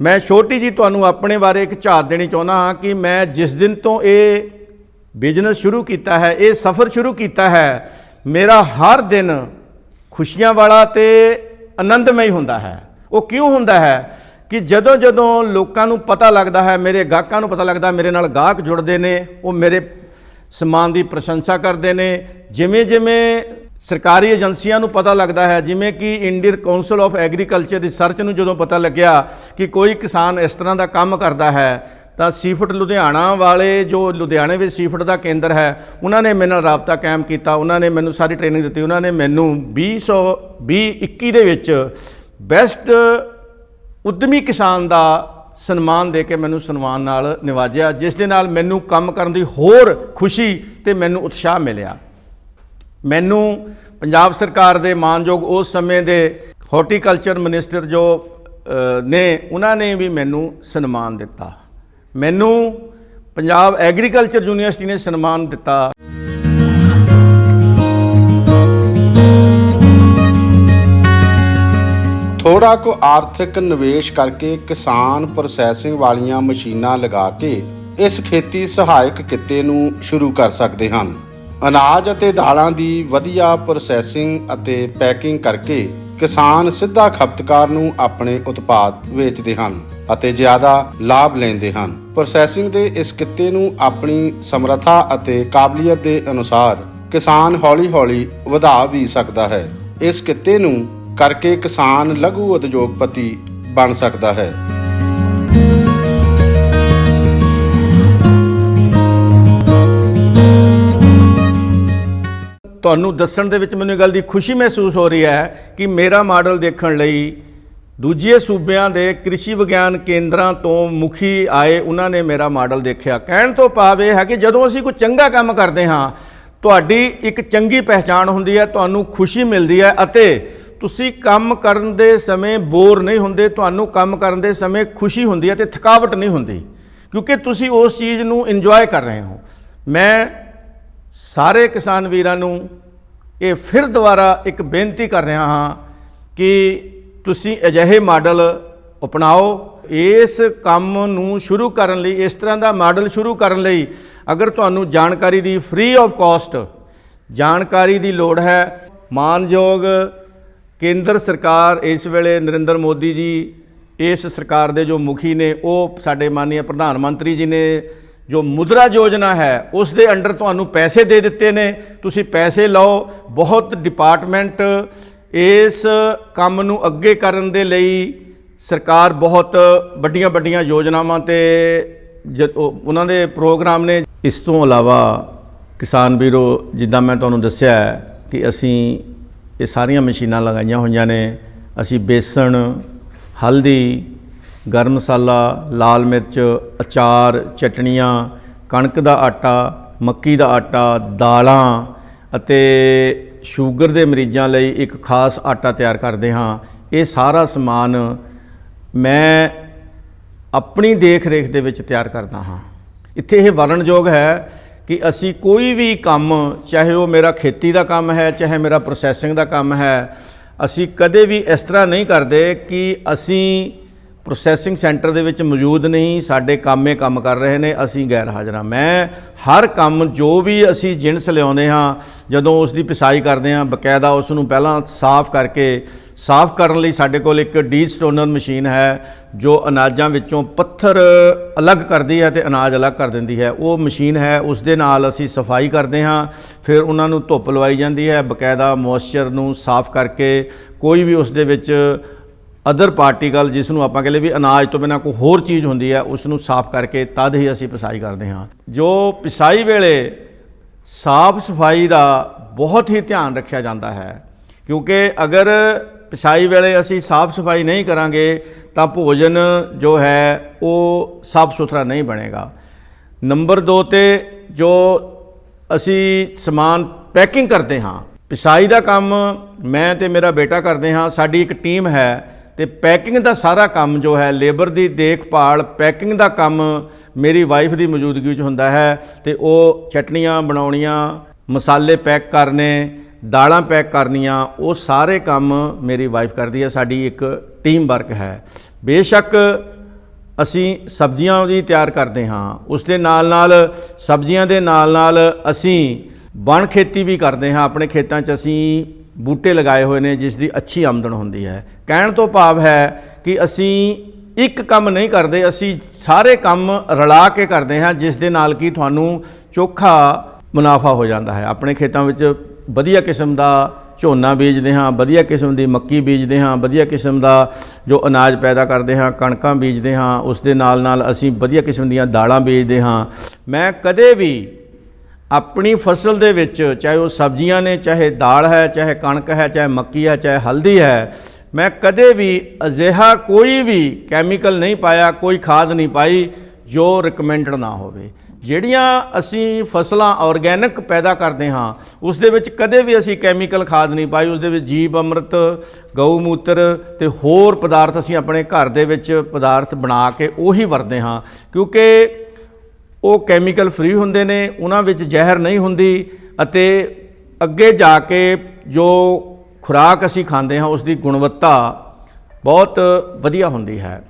ਮੈਂ ਛੋਟੀ ਜੀ ਤੁਹਾਨੂੰ ਆਪਣੇ ਬਾਰੇ ਇੱਕ ਝਾਤ ਦੇਣੀ ਚਾਹੁੰਦਾ ਹਾਂ ਕਿ ਮੈਂ ਜਿਸ ਦਿਨ ਤੋਂ ਇਹ ਬਿਜ਼ਨਸ ਸ਼ੁਰੂ ਕੀਤਾ ਹੈ, ਇਹ ਸਫ਼ਰ ਸ਼ੁਰੂ ਕੀਤਾ ਹੈ, ਮੇਰਾ ਹਰ ਦਿਨ ਖੁਸ਼ੀਆਂ ਵਾਲਾ ਤੇ ਆਨੰਦਮਈ ਹੁੰਦਾ ਹੈ। ਉਹ ਕਿਉਂ ਹੁੰਦਾ ਹੈ? ਕਿ ਜਦੋਂ ਜਦੋਂ ਲੋਕਾਂ ਨੂੰ ਪਤਾ ਲੱਗਦਾ ਹੈ, ਮੇਰੇ ਗਾਹਕਾਂ ਨੂੰ ਪਤਾ ਲੱਗਦਾ ਮੇਰੇ ਨਾਲ ਗਾਹਕ ਜੁੜਦੇ ਨੇ, ਉਹ ਮੇਰੇ ਸਮਾਨ ਦੀ ਪ੍ਰਸ਼ੰਸਾ ਕਰਦੇ ਨੇ, ਜਿਵੇਂ ਜਿਵੇਂ ਸਰਕਾਰੀ ਏਜੰਸੀਆਂ ਨੂੰ ਪਤਾ ਲੱਗਦਾ ਹੈ, ਜਿਵੇਂ ਕਿ Indian Council of Agriculture Research ਨੂੰ ਜਦੋਂ ਪਤਾ ਲੱਗਿਆ ਕਿ ਕੋਈ ਕਿਸਾਨ ਇਸ ਤਰ੍ਹਾਂ ਦਾ ਕੰਮ ਕਰਦਾ ਹੈ, ਤਾਂ ਸੀਫਟ ਲੁਧਿਆਣਾ ਵਾਲੇ ਜੋ ਲੁਧਿਆਣੇ ਵਿੱਚ ਸੀਫਟ ਦਾ ਕੇਂਦਰ ਹੈ, ਉਹਨਾਂ ਨੇ ਮੇਰੇ ਨਾਲ ਰਾਬਤਾ ਕਾਇਮ ਕੀਤਾ, ਉਹਨਾਂ ਨੇ ਮੈਨੂੰ ਸਾਰੀ ਟ੍ਰੇਨਿੰਗ ਦਿੱਤੀ, ਉਹਨਾਂ ਨੇ ਮੈਨੂੰ 2020 21 ਦੇ ਵਿੱਚ ਬੈਸਟ ਉਦਮੀ ਕਿਸਾਨ ਦਾ ਸਨਮਾਨ ਦੇ ਕੇ ਮੈਨੂੰ ਸਨਮਾਨ ਨਾਲ ਨਿਵਾਜਿਆ, ਜਿਸ ਦੇ ਨਾਲ ਮੈਨੂੰ ਕੰਮ ਕਰਨ ਦੀ ਹੋਰ ਖੁਸ਼ੀ ਤੇ ਮੈਨੂੰ ਉਤਸ਼ਾਹ ਮਿਲਿਆ। ਮੈਨੂੰ ਪੰਜਾਬ ਸਰਕਾਰ ਦੇ ਮਾਨਯੋਗ ਉਸ ਸਮੇਂ ਦੇ ਹਾਰਟੀਕਲਚਰ ਮਿਨਿਸਟਰ ਜੋ ਨੇ, ਉਹਨਾਂ ਨੇ ਵੀ ਮੈਨੂੰ ਸਨਮਾਨ ਦਿੱਤਾ। ਮੈਨੂੰ ਪੰਜਾਬ ਐਗਰੀਕਲਚਰ ਯੂਨੀਵਰਸਿਟੀ ਨੇ ਸਨਮਾਨ ਦਿੱਤਾ। ਥੋੜਾ ਕੁ ਆਰਥਿਕ ਨਿਵੇਸ਼ ਕਰਕੇ ਕਿਸਾਨ ਪ੍ਰੋਸੈਸਿੰਗ ਵਾਲੀਆਂ ਮਸ਼ੀਨਾਂ ਲਗਾ ਕੇ ਇਸ ਖੇਤੀ ਸਹਾਇਕ ਕਿੱਤੇ ਨੂੰ ਸ਼ੁਰੂ ਕਰ ਸਕਦੇ ਹਨ। ਅਨਾਜ ਅਤੇ ਦਾਲਾਂ ਦੀ ਵਧੀਆ ਪ੍ਰੋਸੈਸਿੰਗ ਅਤੇ ਪੈਕਿੰਗ ਕਰਕੇ ਕਿਸਾਨ ਸਿੱਧਾ ਖਪਤਕਾਰ ਨੂੰ ਆਪਣੇ ਉਤਪਾਦ ਵੇਚਦੇ ਹਨ ਅਤੇ ਜ਼ਿਆਦਾ ਲਾਭ ਲੈਂਦੇ ਹਨ। ਪ੍ਰੋਸੈਸਿੰਗ ਦੇ ਇਸ ਕਿੱਤੇ ਨੂੰ ਆਪਣੀ ਸਮਰੱਥਾ ਅਤੇ ਕਾਬਲੀਅਤ ਦੇ ਅਨੁਸਾਰ ਕਿਸਾਨ ਹੌਲੀ-ਹੌਲੀ ਵਧਾ ਵੀ ਸਕਦਾ ਹੈ। ਇਸ ਕਿੱਤੇ ਨੂੰ ਕਰਕੇ ਕਿਸਾਨ ਲਘੂ ਉਦਯੋਗਪਤੀ ਬਣ ਸਕਦਾ ਹੈ। ਤੁਹਾਨੂੰ ਦੱਸਣ ਦੇ ਵਿੱਚ ਮੈਨੂੰ ਇਹ ਗੱਲ ਦੀ ਖੁਸ਼ੀ ਮਹਿਸੂਸ ਹੋ ਰਹੀ ਹੈ ਕਿ ਮੇਰਾ ਮਾਡਲ ਦੇਖਣ ਲਈ ਦੂਜੇ ਸੂਬਿਆਂ ਦੇ ਕ੍ਰਿਸ਼ੀ ਵਿਗਿਆਨ ਕੇਂਦਰਾਂ ਤੋਂ ਮੁਖੀ ਆਏ ਉਹਨਾਂ ਨੇ ਮੇਰਾ ਮਾਡਲ ਦੇਖਿਆ। ਕਹਿਣ ਤੋਂ ਭਾਵ ਇਹ ਹੈ ਕਿ ਜਦੋਂ ਅਸੀਂ ਕੋਈ ਚੰਗਾ ਕੰਮ ਕਰਦੇ ਹਾਂ, ਤੁਹਾਡੀ ਇੱਕ ਚੰਗੀ ਪਹਿਚਾਣ ਹੁੰਦੀ ਹੈ, ਤੁਹਾਨੂੰ ਖੁਸ਼ੀ ਮਿਲਦੀ ਹੈ ਅਤੇ ਤੁਸੀਂ ਕੰਮ ਕਰਨ ਦੇ ਸਮੇਂ ਬੋਰ ਨਹੀਂ ਹੁੰਦੇ, ਤੁਹਾਨੂੰ ਕੰਮ ਕਰਨ ਦੇ ਸਮੇਂ ਖੁਸ਼ੀ ਹੁੰਦੀ ਹੈ ਤੇ ਥਕਾਵਟ ਨਹੀਂ ਹੁੰਦੀ, ਕਿਉਂਕਿ ਤੁਸੀਂ ਉਸ ਚੀਜ਼ ਨੂੰ ਇੰਜੋਏ ਕਰ ਰਹੇ ਹੋ। ਮੈਂ ਸਾਰੇ ਕਿਸਾਨ ਵੀਰਾਂ ਨੂੰ ਇਹ ਫਿਰ ਦੁਬਾਰਾ ਇੱਕ ਬੇਨਤੀ ਕਰ ਰਿਹਾ ਹਾਂ ਕਿ ਤੁਸੀਂ ਅਜਿਹੇ ਮਾਡਲ ਅਪਣਾਓ। ਇਸ ਕੰਮ ਨੂੰ ਸ਼ੁਰੂ ਕਰਨ ਲਈ, ਇਸ ਤਰ੍ਹਾਂ ਦਾ ਮਾਡਲ ਸ਼ੁਰੂ ਕਰਨ ਲਈ ਅਗਰ ਤੁਹਾਨੂੰ ਜਾਣਕਾਰੀ ਦੀ ਫ੍ਰੀ ਆਫ ਕਾਸਟ ਜਾਣਕਾਰੀ ਦੀ ਲੋੜ ਹੈ, ਮਾਨਯੋਗ ਕੇਂਦਰ ਸਰਕਾਰ ਇਸ ਵੇਲੇ ਨਰਿੰਦਰ ਮੋਦੀ ਜੀ, ਇਸ ਸਰਕਾਰ ਦੇ ਜੋ ਮੁਖੀ ਨੇ, ਉਹ ਸਾਡੇ ਮਾਨਨੀय ਪ੍ਰਧਾਨ ਮੰਤਰੀ ਜੀ ਨੇ ਜੋ ਮੁਦਰਾ ਯੋਜਨਾ ਹੈ, ਉਸ ਦੇ ਅੰਡਰ ਤੁਹਾਨੂੰ ਪੈਸੇ ਦੇ ਦਿੱਤੇ ਨੇ। ਤੁਸੀਂ ਪੈਸੇ ਲਓ। ਬਹੁਤ ਡਿਪਾਰਟਮੈਂਟ ਇਸ ਕੰਮ ਨੂੰ ਅੱਗੇ ਕਰਨ ਦੇ ਲਈ ਸਰਕਾਰ ਬਹੁਤ ਵੱਡੀਆਂ ਵੱਡੀਆਂ ਯੋਜਨਾਵਾਂ ਤੇ ਜ- ਉਹਨਾਂ ਦੇ ਪ੍ਰੋਗਰਾਮ ਨੇ। ਇਸ ਤੋਂ ਇਲਾਵਾ ਕਿਸਾਨ ਵੀਰੋ, ਜਿੱਦਾਂ ਮੈਂ ਤੁਹਾਨੂੰ ਦੱਸਿਆ ਕਿ ਅਸੀਂ ਇਹ ਸਾਰੀਆਂ ਮਸ਼ੀਨਾਂ ਲਗਾਈਆਂ ਹੋਈਆਂ ਨੇ। ਅਸੀਂ ਬੇਸਣ, ਹਲਦੀ, ਗਰਮ ਮਸਾਲਾ, ਲਾਲ ਮਿਰਚ, ਅਚਾਰ, ਚਟਣੀਆਂ, ਕਣਕ ਦਾ ਆਟਾ, ਮੱਕੀ ਦਾ ਆਟਾ, ਦਾਲਾਂ ਅਤੇ ਸ਼ੂਗਰ ਦੇ ਮਰੀਜ਼ਾਂ ਲਈ ਇੱਕ ਖਾਸ ਆਟਾ ਤਿਆਰ ਕਰਦੇ ਹਾਂ। ਇਹ ਸਾਰਾ ਸਮਾਨ ਮੈਂ ਆਪਣੀ ਦੇਖ ਰੇਖ ਦੇ ਵਿੱਚ ਤਿਆਰ ਕਰਦਾ ਹਾਂ। ਇੱਥੇ ਇਹ ਵਰਣਯੋਗ ਹੈ ਕਿ ਅਸੀਂ ਕੋਈ ਵੀ ਕੰਮ, ਚਾਹੇ ਉਹ ਮੇਰਾ ਖੇਤੀ ਦਾ ਕੰਮ ਹੈ, ਚਾਹੇ ਮੇਰਾ ਪ੍ਰੋਸੈਸਿੰਗ ਦਾ ਕੰਮ ਹੈ, ਅਸੀਂ ਕਦੇ ਵੀ ਇਸ ਤਰ੍ਹਾਂ ਨਹੀਂ ਕਰਦੇ ਕਿ ਅਸੀਂ ਪ੍ਰੋਸੈਸਿੰਗ ਸੈਂਟਰ ਦੇ ਵਿੱਚ ਮੌਜੂਦ ਨਹੀਂ, ਸਾਡੇ ਕਾਮੇ ਕੰਮ ਕਰ ਰਹੇ ਨੇ, ਅਸੀਂ ਗੈਰ ਹਾਜ਼ਰਾਂ ਮੈਂ ਹਰ ਕੰਮ ਜੋ ਵੀ ਅਸੀਂ ਜਿਣਸ ਲਿਆਉਂਦੇ ਹਾਂ, ਜਦੋਂ ਉਸ ਦੀ ਪਿਸਾਈ ਕਰਦੇ ਹਾਂ, ਬਕਾਇਦਾ ਉਸ ਨੂੰ ਪਹਿਲਾਂ ਸਾਫ਼ ਕਰਕੇ, ਸਾਫ਼ ਕਰਨ ਲਈ ਸਾਡੇ ਕੋਲ ਇੱਕ ਡੀ ਸਟੋਨਰ ਮਸ਼ੀਨ ਹੈ, ਜੋ ਅਨਾਜਾਂ ਵਿੱਚੋਂ ਪੱਥਰ ਅਲੱਗ ਕਰਦੀ ਹੈ ਤੇ ਅਨਾਜ ਅਲੱਗ ਕਰ ਦਿੰਦੀ ਹੈ। ਉਹ ਮਸ਼ੀਨ ਹੈ ਉਸ ਦੇ ਨਾਲ ਅਸੀਂ ਸਫ਼ਾਈ ਕਰਦੇ ਹਾਂ, ਫਿਰ ਉਹਨਾਂ ਨੂੰ ਧੁੱਪ ਲਵਾਈ ਜਾਂਦੀ ਹੈ, ਬਕਾਇਦਾ ਮੋਇਸਚਰ ਨੂੰ ਸਾਫ਼ ਕਰਕੇ, ਕੋਈ ਵੀ ਉਸ ਦੇ ਵਿੱਚ ਅਦਰ ਪਾਰਟੀਕਲ ਜਿਸ ਨੂੰ ਆਪਾਂ ਕਹਿੰਦੇ ਵੀ ਅਨਾਜ ਤੋਂ ਬਿਨਾ ਕੋਈ ਹੋਰ ਚੀਜ਼ ਹੁੰਦੀ ਹੈ ਉਸ ਨੂੰ ਸਾਫ਼ ਕਰਕੇ ਤਦ ਹੀ ਅਸੀਂ ਪਿਸਾਈ ਕਰਦੇ ਹਾਂ। ਜੋ ਪਿਸਾਈ ਵੇਲੇ ਸਾਫ਼ ਸਫ਼ਾਈ ਦਾ ਬਹੁਤ ਹੀ ਧਿਆਨ ਰੱਖਿਆ ਜਾਂਦਾ ਹੈ, ਕਿਉਂਕਿ ਅਗਰ ਪਿਸਾਈ ਵੇਲੇ ਅਸੀਂ ਸਾਫ਼ ਸਫ਼ਾਈ ਨਹੀਂ ਕਰਾਂਗੇ, ਤਾਂ ਭੋਜਨ ਜੋ ਹੈ, ਉਹ ਸਾਫ਼ ਸੁਥਰਾ ਨਹੀਂ ਬਣੇਗਾ। ਨੰਬਰ 2 ਤੇ ਜੋ ਅਸੀਂ ਸਮਾਨ ਪੈਕਿੰਗ ਕਰਦੇ ਹਾਂ, ਪਿਸਾਈ ਦਾ ਕੰਮ ਮੈਂ ਤੇ ਮੇਰਾ ਬੇਟਾ ਕਰਦੇ ਹਾਂ, ਸਾਡੀ ਇੱਕ ਟੀਮ ਹੈ ਤੇ ਪੈਕਿੰਗ ਦਾ ਸਾਰਾ ਕੰਮ ਜੋ ਹੈ, ਲੇਬਰ ਦੀ ਦੇਖਭਾਲ, ਪੈਕਿੰਗ ਦਾ ਕੰਮ ਮੇਰੀ ਵਾਈਫ ਦੀ ਮੌਜੂਦਗੀ ਵਿੱਚ ਹੁੰਦਾ ਹੈ ਤੇ ਉਹ ਚਟਣੀਆਂ ਬਣਾਉਣੀਆਂ, ਮਸਾਲੇ ਪੈਕ ਕਰਨੇ, ਦਾਲਾਂ ਪੈਕ ਕਰਨੀਆਂ, ਉਹ ਸਾਰੇ ਕੰਮ ਮੇਰੀ ਵਾਈਫ ਕਰਦੀ ਹੈ, ਸਾਡੀ ਇੱਕ ਟੀਮ ਵਰਕ ਹੈ। ਬੇਸ਼ੱਕ ਅਸੀਂ ਸਬਜ਼ੀਆਂ ਵੀ ਤਿਆਰ ਕਰਦੇ ਹਾਂ, ਉਸ ਦੇ ਨਾਲ ਨਾਲ ਸਬਜ਼ੀਆਂ ਦੇ ਨਾਲ ਨਾਲ ਅਸੀਂ ਵਣ ਖੇਤੀ ਵੀ ਕਰਦੇ ਹਾਂ, ਆਪਣੇ ਖੇਤਾਂ 'ਚ ਅਸੀਂ ਬੂਟੇ ਲਗਾਏ ਹੋਏ ਨੇ, ਜਿਸ ਦੀ ਅੱਛੀ ਆਮਦਨ ਹੁੰਦੀ ਹੈ। ਕਹਿਣ ਤੋਂ ਭਾਵ ਹੈ ਕਿ ਅਸੀਂ ਇੱਕ ਕੰਮ ਨਹੀਂ ਕਰਦੇ, ਅਸੀਂ ਸਾਰੇ ਕੰਮ ਰਲਾ ਕੇ ਕਰਦੇ ਹਾਂ, ਜਿਸ ਦੇ ਨਾਲ ਕਿ ਤੁਹਾਨੂੰ ਚੋਖਾ ਮੁਨਾਫਾ ਹੋ ਜਾਂਦਾ ਹੈ। ਆਪਣੇ ਖੇਤਾਂ ਵਿੱਚ ਵਧੀਆ ਕਿਸਮ ਦਾ ਝੋਨਾ ਬੀਜਦੇ ਹਾਂ, ਵਧੀਆ ਕਿਸਮ ਦੀ ਮੱਕੀ ਬੀਜਦੇ ਹਾਂ, ਵਧੀਆ ਕਿਸਮ ਦਾ ਜੋ ਅਨਾਜ ਪੈਦਾ ਕਰਦੇ ਹਾਂ, ਕਣਕਾਂ ਬੀਜਦੇ ਹਾਂ, ਉਸ ਦੇ ਨਾਲ ਨਾਲ ਅਸੀਂ ਵਧੀਆ ਕਿਸਮ ਦੀਆਂ ਦਾਲਾਂ ਬੀਜਦੇ ਹਾਂ। ਮੈਂ ਕਦੇ ਵੀ ਆਪਣੀ ਫਸਲ ਦੇ ਵਿੱਚ, ਚਾਹੇ ਉਹ ਸਬਜ਼ੀਆਂ ਨੇ, ਚਾਹੇ ਦਾਲ ਹੈ, ਚਾਹੇ ਕਣਕ ਹੈ, ਚਾਹੇ ਮੱਕੀ ਹੈ, ਚਾਹੇ ਹਲਦੀ ਹੈ, ਮੈਂ ਕਦੇ ਵੀ ਅਜਿਹਾ ਕੋਈ ਵੀ ਕੈਮੀਕਲ ਨਹੀਂ ਪਾਇਆ, ਕੋਈ ਖਾਦ ਨਹੀਂ ਪਾਈ ਜੋ ਰਿਕਮੈਂਡਡ ਨਾ ਹੋਵੇ। ਜਿਹੜੀਆਂ ਅਸੀਂ ਫਸਲਾਂ ਆਰਗੈਨਿਕ ਪੈਦਾ ਕਰਦੇ ਹਾਂ, ਉਸ ਦੇ ਵਿੱਚ ਕਦੇ ਵੀ ਅਸੀਂ ਕੈਮੀਕਲ ਖਾਦ ਨਹੀਂ ਪਾਈ, ਉਸ ਦੇ ਵਿੱਚ ਜੀਵ ਅੰਮ੍ਰਿਤ, ਗਊ ਮੂਤਰ ਤੇ ਹੋਰ ਪਦਾਰਥ ਅਸੀਂ ਆਪਣੇ ਘਰ ਦੇ ਵਿੱਚ ਪਦਾਰਥ ਬਣਾ ਕੇ ਉਹੀ ਵਰਤਦੇ ਹਾਂ। ਕਿਉਂਕਿ ਉਹ ਕੈਮੀਕਲ ਫ੍ਰੀ ਹੁੰਦੇ ਨੇ, ਉਹਨਾਂ ਵਿੱਚ ਜ਼ਹਿਰ ਨਹੀਂ ਹੁੰਦੀ ਅਤੇ ਅੱਗੇ ਜਾ ਕੇ ਜੋ ਖੁਰਾਕ ਅਸੀਂ ਖਾਂਦੇ ਹਾਂ ਉਸ ਦੀ ਗੁਣਵੱਤਾ ਬਹੁਤ ਵਧੀਆ ਹੁੰਦੀ ਹੈ।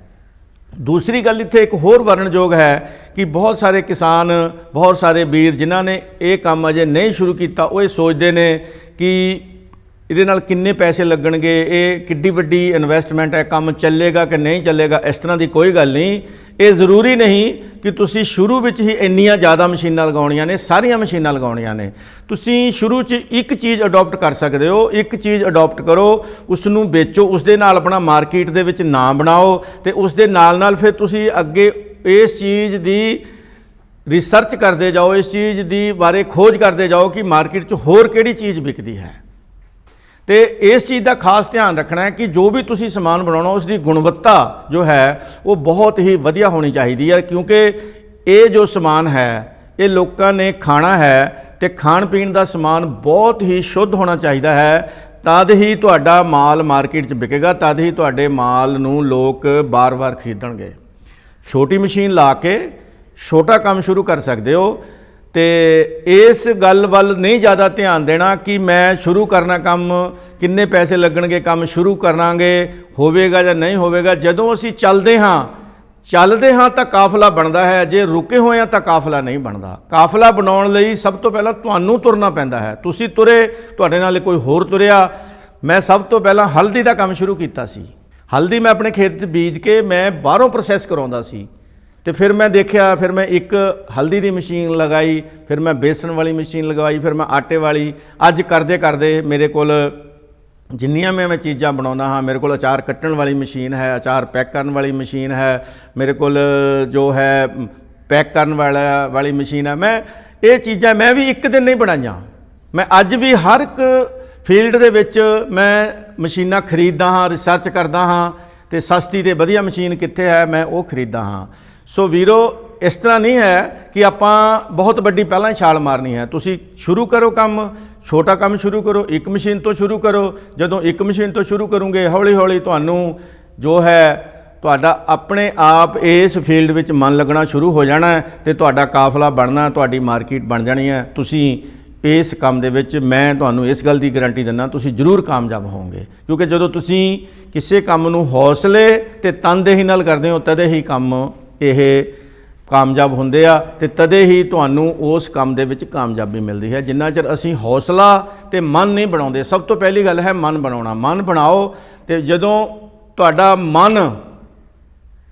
ਦੂਸਰੀ ਗੱਲ ਇੱਥੇ ਇੱਕ ਹੋਰ ਵਰਣਯੋਗ ਹੈ ਕਿ ਬਹੁਤ ਸਾਰੇ ਕਿਸਾਨ, ਬਹੁਤ ਸਾਰੇ ਵੀਰ ਜਿਨ੍ਹਾਂ ਨੇ ਇਹ ਕੰਮ ਅਜੇ ਨਹੀਂ ਸ਼ੁਰੂ ਕੀਤਾ, ਉਹ ਇਹ ਸੋਚਦੇ ਨੇ ਕਿ ਇਹਦੇ ਨਾਲ ਕਿੰਨੇ ਪੈਸੇ ਲੱਗਣਗੇ, ਇਹ ਕਿੱਡੀ ਵੱਡੀ ਇਨਵੈਸਟਮੈਂਟ ਹੈ, ਕੰਮ ਚੱਲੇਗਾ ਕਿ ਨਹੀਂ ਚੱਲੇਗਾ, ਇਸ ਤਰ੍ਹਾਂ ਦੀ ਕੋਈ ਗੱਲ ਨਹੀਂ। ਇਹ ਜ਼ਰੂਰੀ ਨਹੀਂ ਕਿ ਤੁਸੀਂ ਸ਼ੁਰੂ ਵਿੱਚ ਹੀ ਇੰਨੀਆਂ ਜ਼ਿਆਦਾ ਮਸ਼ੀਨਾਂ ਲਗਾਉਣੀਆਂ ਨੇ, ਸਾਰੀਆਂ ਮਸ਼ੀਨਾਂ ਲਗਾਉਣੀਆਂ ਨੇ। ਤੁਸੀਂ ਸ਼ੁਰੂ 'ਚ ਇੱਕ ਚੀਜ਼ ਅਡਾਪਟ ਕਰ ਸਕਦੇ ਹੋ, ਇੱਕ ਚੀਜ਼ ਅਡਾਪਟ ਕਰੋ ਉਸ ਨੂੰ ਵੇਚੋ ਉਸ ਦੇ ਨਾਲ ਆਪਣਾ ਮਾਰਕੀਟ ਦੇ ਵਿੱਚ ਨਾਮ ਬਣਾਓ ਤੇ ਉਸ ਦੇ ਨਾਲ ਨਾਲ ਫਿਰ ਤੁਸੀਂ ਅੱਗੇ ਇਸ ਚੀਜ਼ ਦੀ ਰਿਸਰਚ ਕਰਦੇ ਜਾਓ, ਇਸ ਚੀਜ਼ ਦੀ ਬਾਰੇ ਖੋਜ ਕਰਦੇ ਜਾਓ ਕਿ ਮਾਰਕੀਟ 'ਚ ਹੋਰ ਕਿਹੜੀ ਚੀਜ਼ ਵਿਕਦੀ ਹੈ। ਤੇ ਇਸ ਚੀਜ਼ ਦਾ ਖਾਸ ਧਿਆਨ ਰੱਖਣਾ ਹੈ ਕਿ ਜੋ ਵੀ ਤੁਸੀਂ ਸਮਾਨ ਬਣਾਉਣਾ ਉਸ ਦੀ ਗੁਣਵੱਤਾ ਜੋ ਹੈ, ਉਹ ਬਹੁਤ ਹੀ ਵਧੀਆ ਹੋਣੀ ਚਾਹੀਦੀ ਹੈ, ਕਿਉਂਕਿ ਇਹ ਜੋ ਸਮਾਨ ਹੈ, ਇਹ ਲੋਕਾਂ ਨੇ ਖਾਣਾ ਹੈ ਤੇ ਖਾਣ ਪੀਣ ਦਾ ਸਮਾਨ ਬਹੁਤ ਹੀ ਸ਼ੁੱਧ ਹੋਣਾ ਚਾਹੀਦਾ ਹੈ। ਤਦ ਹੀ ਤੁਹਾਡਾ ਮਾਲ ਮਾਰਕੀਟ 'ਚ ਵਿਕੇਗਾ, ਤਦ ਹੀ ਤੁਹਾਡੇ ਮਾਲ ਨੂੰ ਲੋਕ ਬਾਰ-ਬਾਰ ਖਰੀਦਣਗੇ। ਛੋਟੀ ਮਸ਼ੀਨ ਲਾ ਕੇ ਛੋਟਾ ਕੰਮ ਸ਼ੁਰੂ ਕਰ ਸਕਦੇ ਹੋ ਤੇ ਇਸ ਗੱਲ ਵੱਲ ਨਹੀਂ ਜ਼ਿਆਦਾ ਧਿਆਨ ਦੇਣਾ ਕਿ ਮੈਂ ਸ਼ੁਰੂ ਕਰਨਾ ਕੰਮ, ਕਿੰਨੇ ਪੈਸੇ ਲੱਗਣਗੇ, ਕੰਮ ਸ਼ੁਰੂ ਕਰਾਂਗੇ, ਹੋਵੇਗਾ ਜਾਂ ਨਹੀਂ ਹੋਵੇਗਾ। ਜਦੋਂ ਅਸੀਂ ਚੱਲਦੇ ਹਾਂ ਚੱਲਦੇ ਹਾਂ ਤਾਂ ਕਾਫਲਾ ਬਣਦਾ ਹੈ। ਜੇ ਰੁਕੇ ਹੋਏ ਹਾਂ ਤਾਂ ਕਾਫਲਾ ਨਹੀਂ ਬਣਦਾ। ਕਾਫਲਾ ਬਣਾਉਣ ਲਈ ਸਭ ਤੋਂ ਪਹਿਲਾਂ ਤੁਹਾਨੂੰ ਤੁਰਨਾ ਪੈਂਦਾ ਹੈ। ਤੁਸੀਂ ਤੁਰੇ, ਤੁਹਾਡੇ ਨਾਲ ਕੋਈ ਹੋਰ ਤੁਰਿਆ। ਮੈਂ ਸਭ ਤੋਂ ਪਹਿਲਾਂ ਹਲਦੀ ਦਾ ਕੰਮ ਸ਼ੁਰੂ ਕੀਤਾ ਸੀ। ਹਲਦੀ ਮੈਂ ਆਪਣੇ ਖੇਤ 'ਚ ਬੀਜ ਕੇ ਮੈਂ ਬਾਹਰੋਂ ਪ੍ਰੋਸੈਸ ਕਰਾਉਂਦਾ ਸੀ। ਤੇ ਫਿਰ ਮੈਂ ਦੇਖਿਆ, ਫਿਰ ਮੈਂ ਇੱਕ ਹਲਦੀ ਦੀ ਮਸ਼ੀਨ ਲਗਾਈ, ਫਿਰ ਮੈਂ ਬੇਸਣ ਵਾਲੀ ਮਸ਼ੀਨ ਲਗਵਾਈ, ਫਿਰ ਮੈਂ ਆਟੇ ਵਾਲੀ। ਅੱਜ ਕਰਦੇ ਕਰਦੇ ਮੇਰੇ ਕੋਲ ਜਿੰਨੀਆਂ ਮੈਂ ਮੈਂ ਚੀਜ਼ਾਂ ਬਣਾਉਂਦਾ ਹਾਂ, ਮੇਰੇ ਕੋਲ ਅਚਾਰ ਕੱਟਣ ਵਾਲੀ ਮਸ਼ੀਨ ਹੈ, ਅਚਾਰ ਪੈਕ ਕਰਨ ਵਾਲੀ ਮਸ਼ੀਨ ਹੈ, ਮੇਰੇ ਕੋਲ ਜੋ ਹੈ, ਪੈਕ ਕਰਨ ਵਾਲਾ, ਵਾਲੀ ਮਸ਼ੀਨ ਹੈ। ਮੈਂ ਇਹ ਚੀਜ਼ਾਂ ਮੈਂ ਵੀ ਇੱਕ ਦਿਨ ਨਹੀਂ ਬਣਾਈਆਂ। ਮੈਂ ਅੱਜ ਵੀ ਹਰ ਇੱਕ ਫੀਲਡ ਦੇ ਵਿੱਚ ਮੈਂ ਮਸ਼ੀਨਾਂ ਖਰੀਦਦਾ ਹਾਂ, ਰਿਸਰਚ ਕਰਦਾ ਹਾਂ ਤੇ ਸਸਤੀ ਤੇ ਵਧੀਆ ਮਸ਼ੀਨ ਕਿੱਥੇ ਹੈ, ਮੈਂ ਉਹ ਖਰੀਦਦਾ ਹਾਂ। ਸੋ ਵੀਰੋ, ਇਸ ਤਰ੍ਹਾਂ ਨਹੀਂ ਹੈ ਕਿ ਆਪਾਂ ਬਹੁਤ ਵੱਡੀ ਪਹਿਲਾਂ ਛਾਲ ਮਾਰਨੀ ਹੈ। ਤੁਸੀਂ ਸ਼ੁਰੂ ਕਰੋ ਕੰਮ, ਛੋਟਾ ਕੰਮ ਸ਼ੁਰੂ ਕਰੋ, ਇੱਕ ਮਸ਼ੀਨ ਤੋਂ ਸ਼ੁਰੂ ਕਰੋ। ਜਦੋਂ ਇੱਕ ਮਸ਼ੀਨ ਤੋਂ ਸ਼ੁਰੂ ਕਰੋਗੇ ਹੌਲੀ ਹੌਲੀ ਤੁਹਾਨੂੰ ਜੋ ਹੈ, ਤੁਹਾਡਾ ਆਪਣੇ ਆਪ ਇਸ ਫੀਲਡ ਵਿੱਚ ਮਨ ਲੱਗਣਾ ਸ਼ੁਰੂ ਹੋ ਜਾਣਾ ਹੈ ਤੇ ਤੁਹਾਡਾ ਕਾਫਲਾ ਬਣਨਾ, ਤੁਹਾਡੀ ਮਾਰਕੀਟ ਬਣ ਜਾਣੀ ਹੈ। ਤੁਸੀਂ ਇਸ ਕੰਮ ਦੇ ਵਿੱਚ, ਮੈਂ ਤੁਹਾਨੂੰ ਇਸ ਗੱਲ ਦੀ ਗਾਰੰਟੀ ਦਿੰਦਾ, ਤੁਸੀਂ ਜ਼ਰੂਰ ਕਾਮਯਾਬ ਹੋਵੋਗੇ। ਕਿਉਂਕਿ ਜਦੋਂ ਤੁਸੀਂ ਕਿਸੇ ਕੰਮ ਨੂੰ ਹੌਸਲੇ ਤੇ ਤਨਦੇਹੀ ਨਾਲ ਕਰਦੇ ਹੋ, ਤਦੇ ਹੀ ਕੰਮ ਇਹ ਕਾਮਯਾਬ ਹੁੰਦੇ ਆ ਤੇ ਤਦੇ ਹੀ ਤੁਹਾਨੂੰ ਉਸ ਕੰਮ ਦੇ ਵਿੱਚ ਕਾਮਯਾਬੀ ਮਿਲਦੀ ਹੈ। ਜਿੰਨਾ ਚਿਰ ਅਸੀਂ ਹੌਸਲਾ ਤੇ ਮਨ ਨਹੀਂ ਬਣਾਉਂਦੇ, ਸਭ ਤੋਂ ਪਹਿਲੀ ਗੱਲ ਹੈ ਮਨ ਬਣਾਉਣਾ। ਮਨ ਬਣਾਓ ਤੇ ਜਦੋਂ ਤੁਹਾਡਾ ਮਨ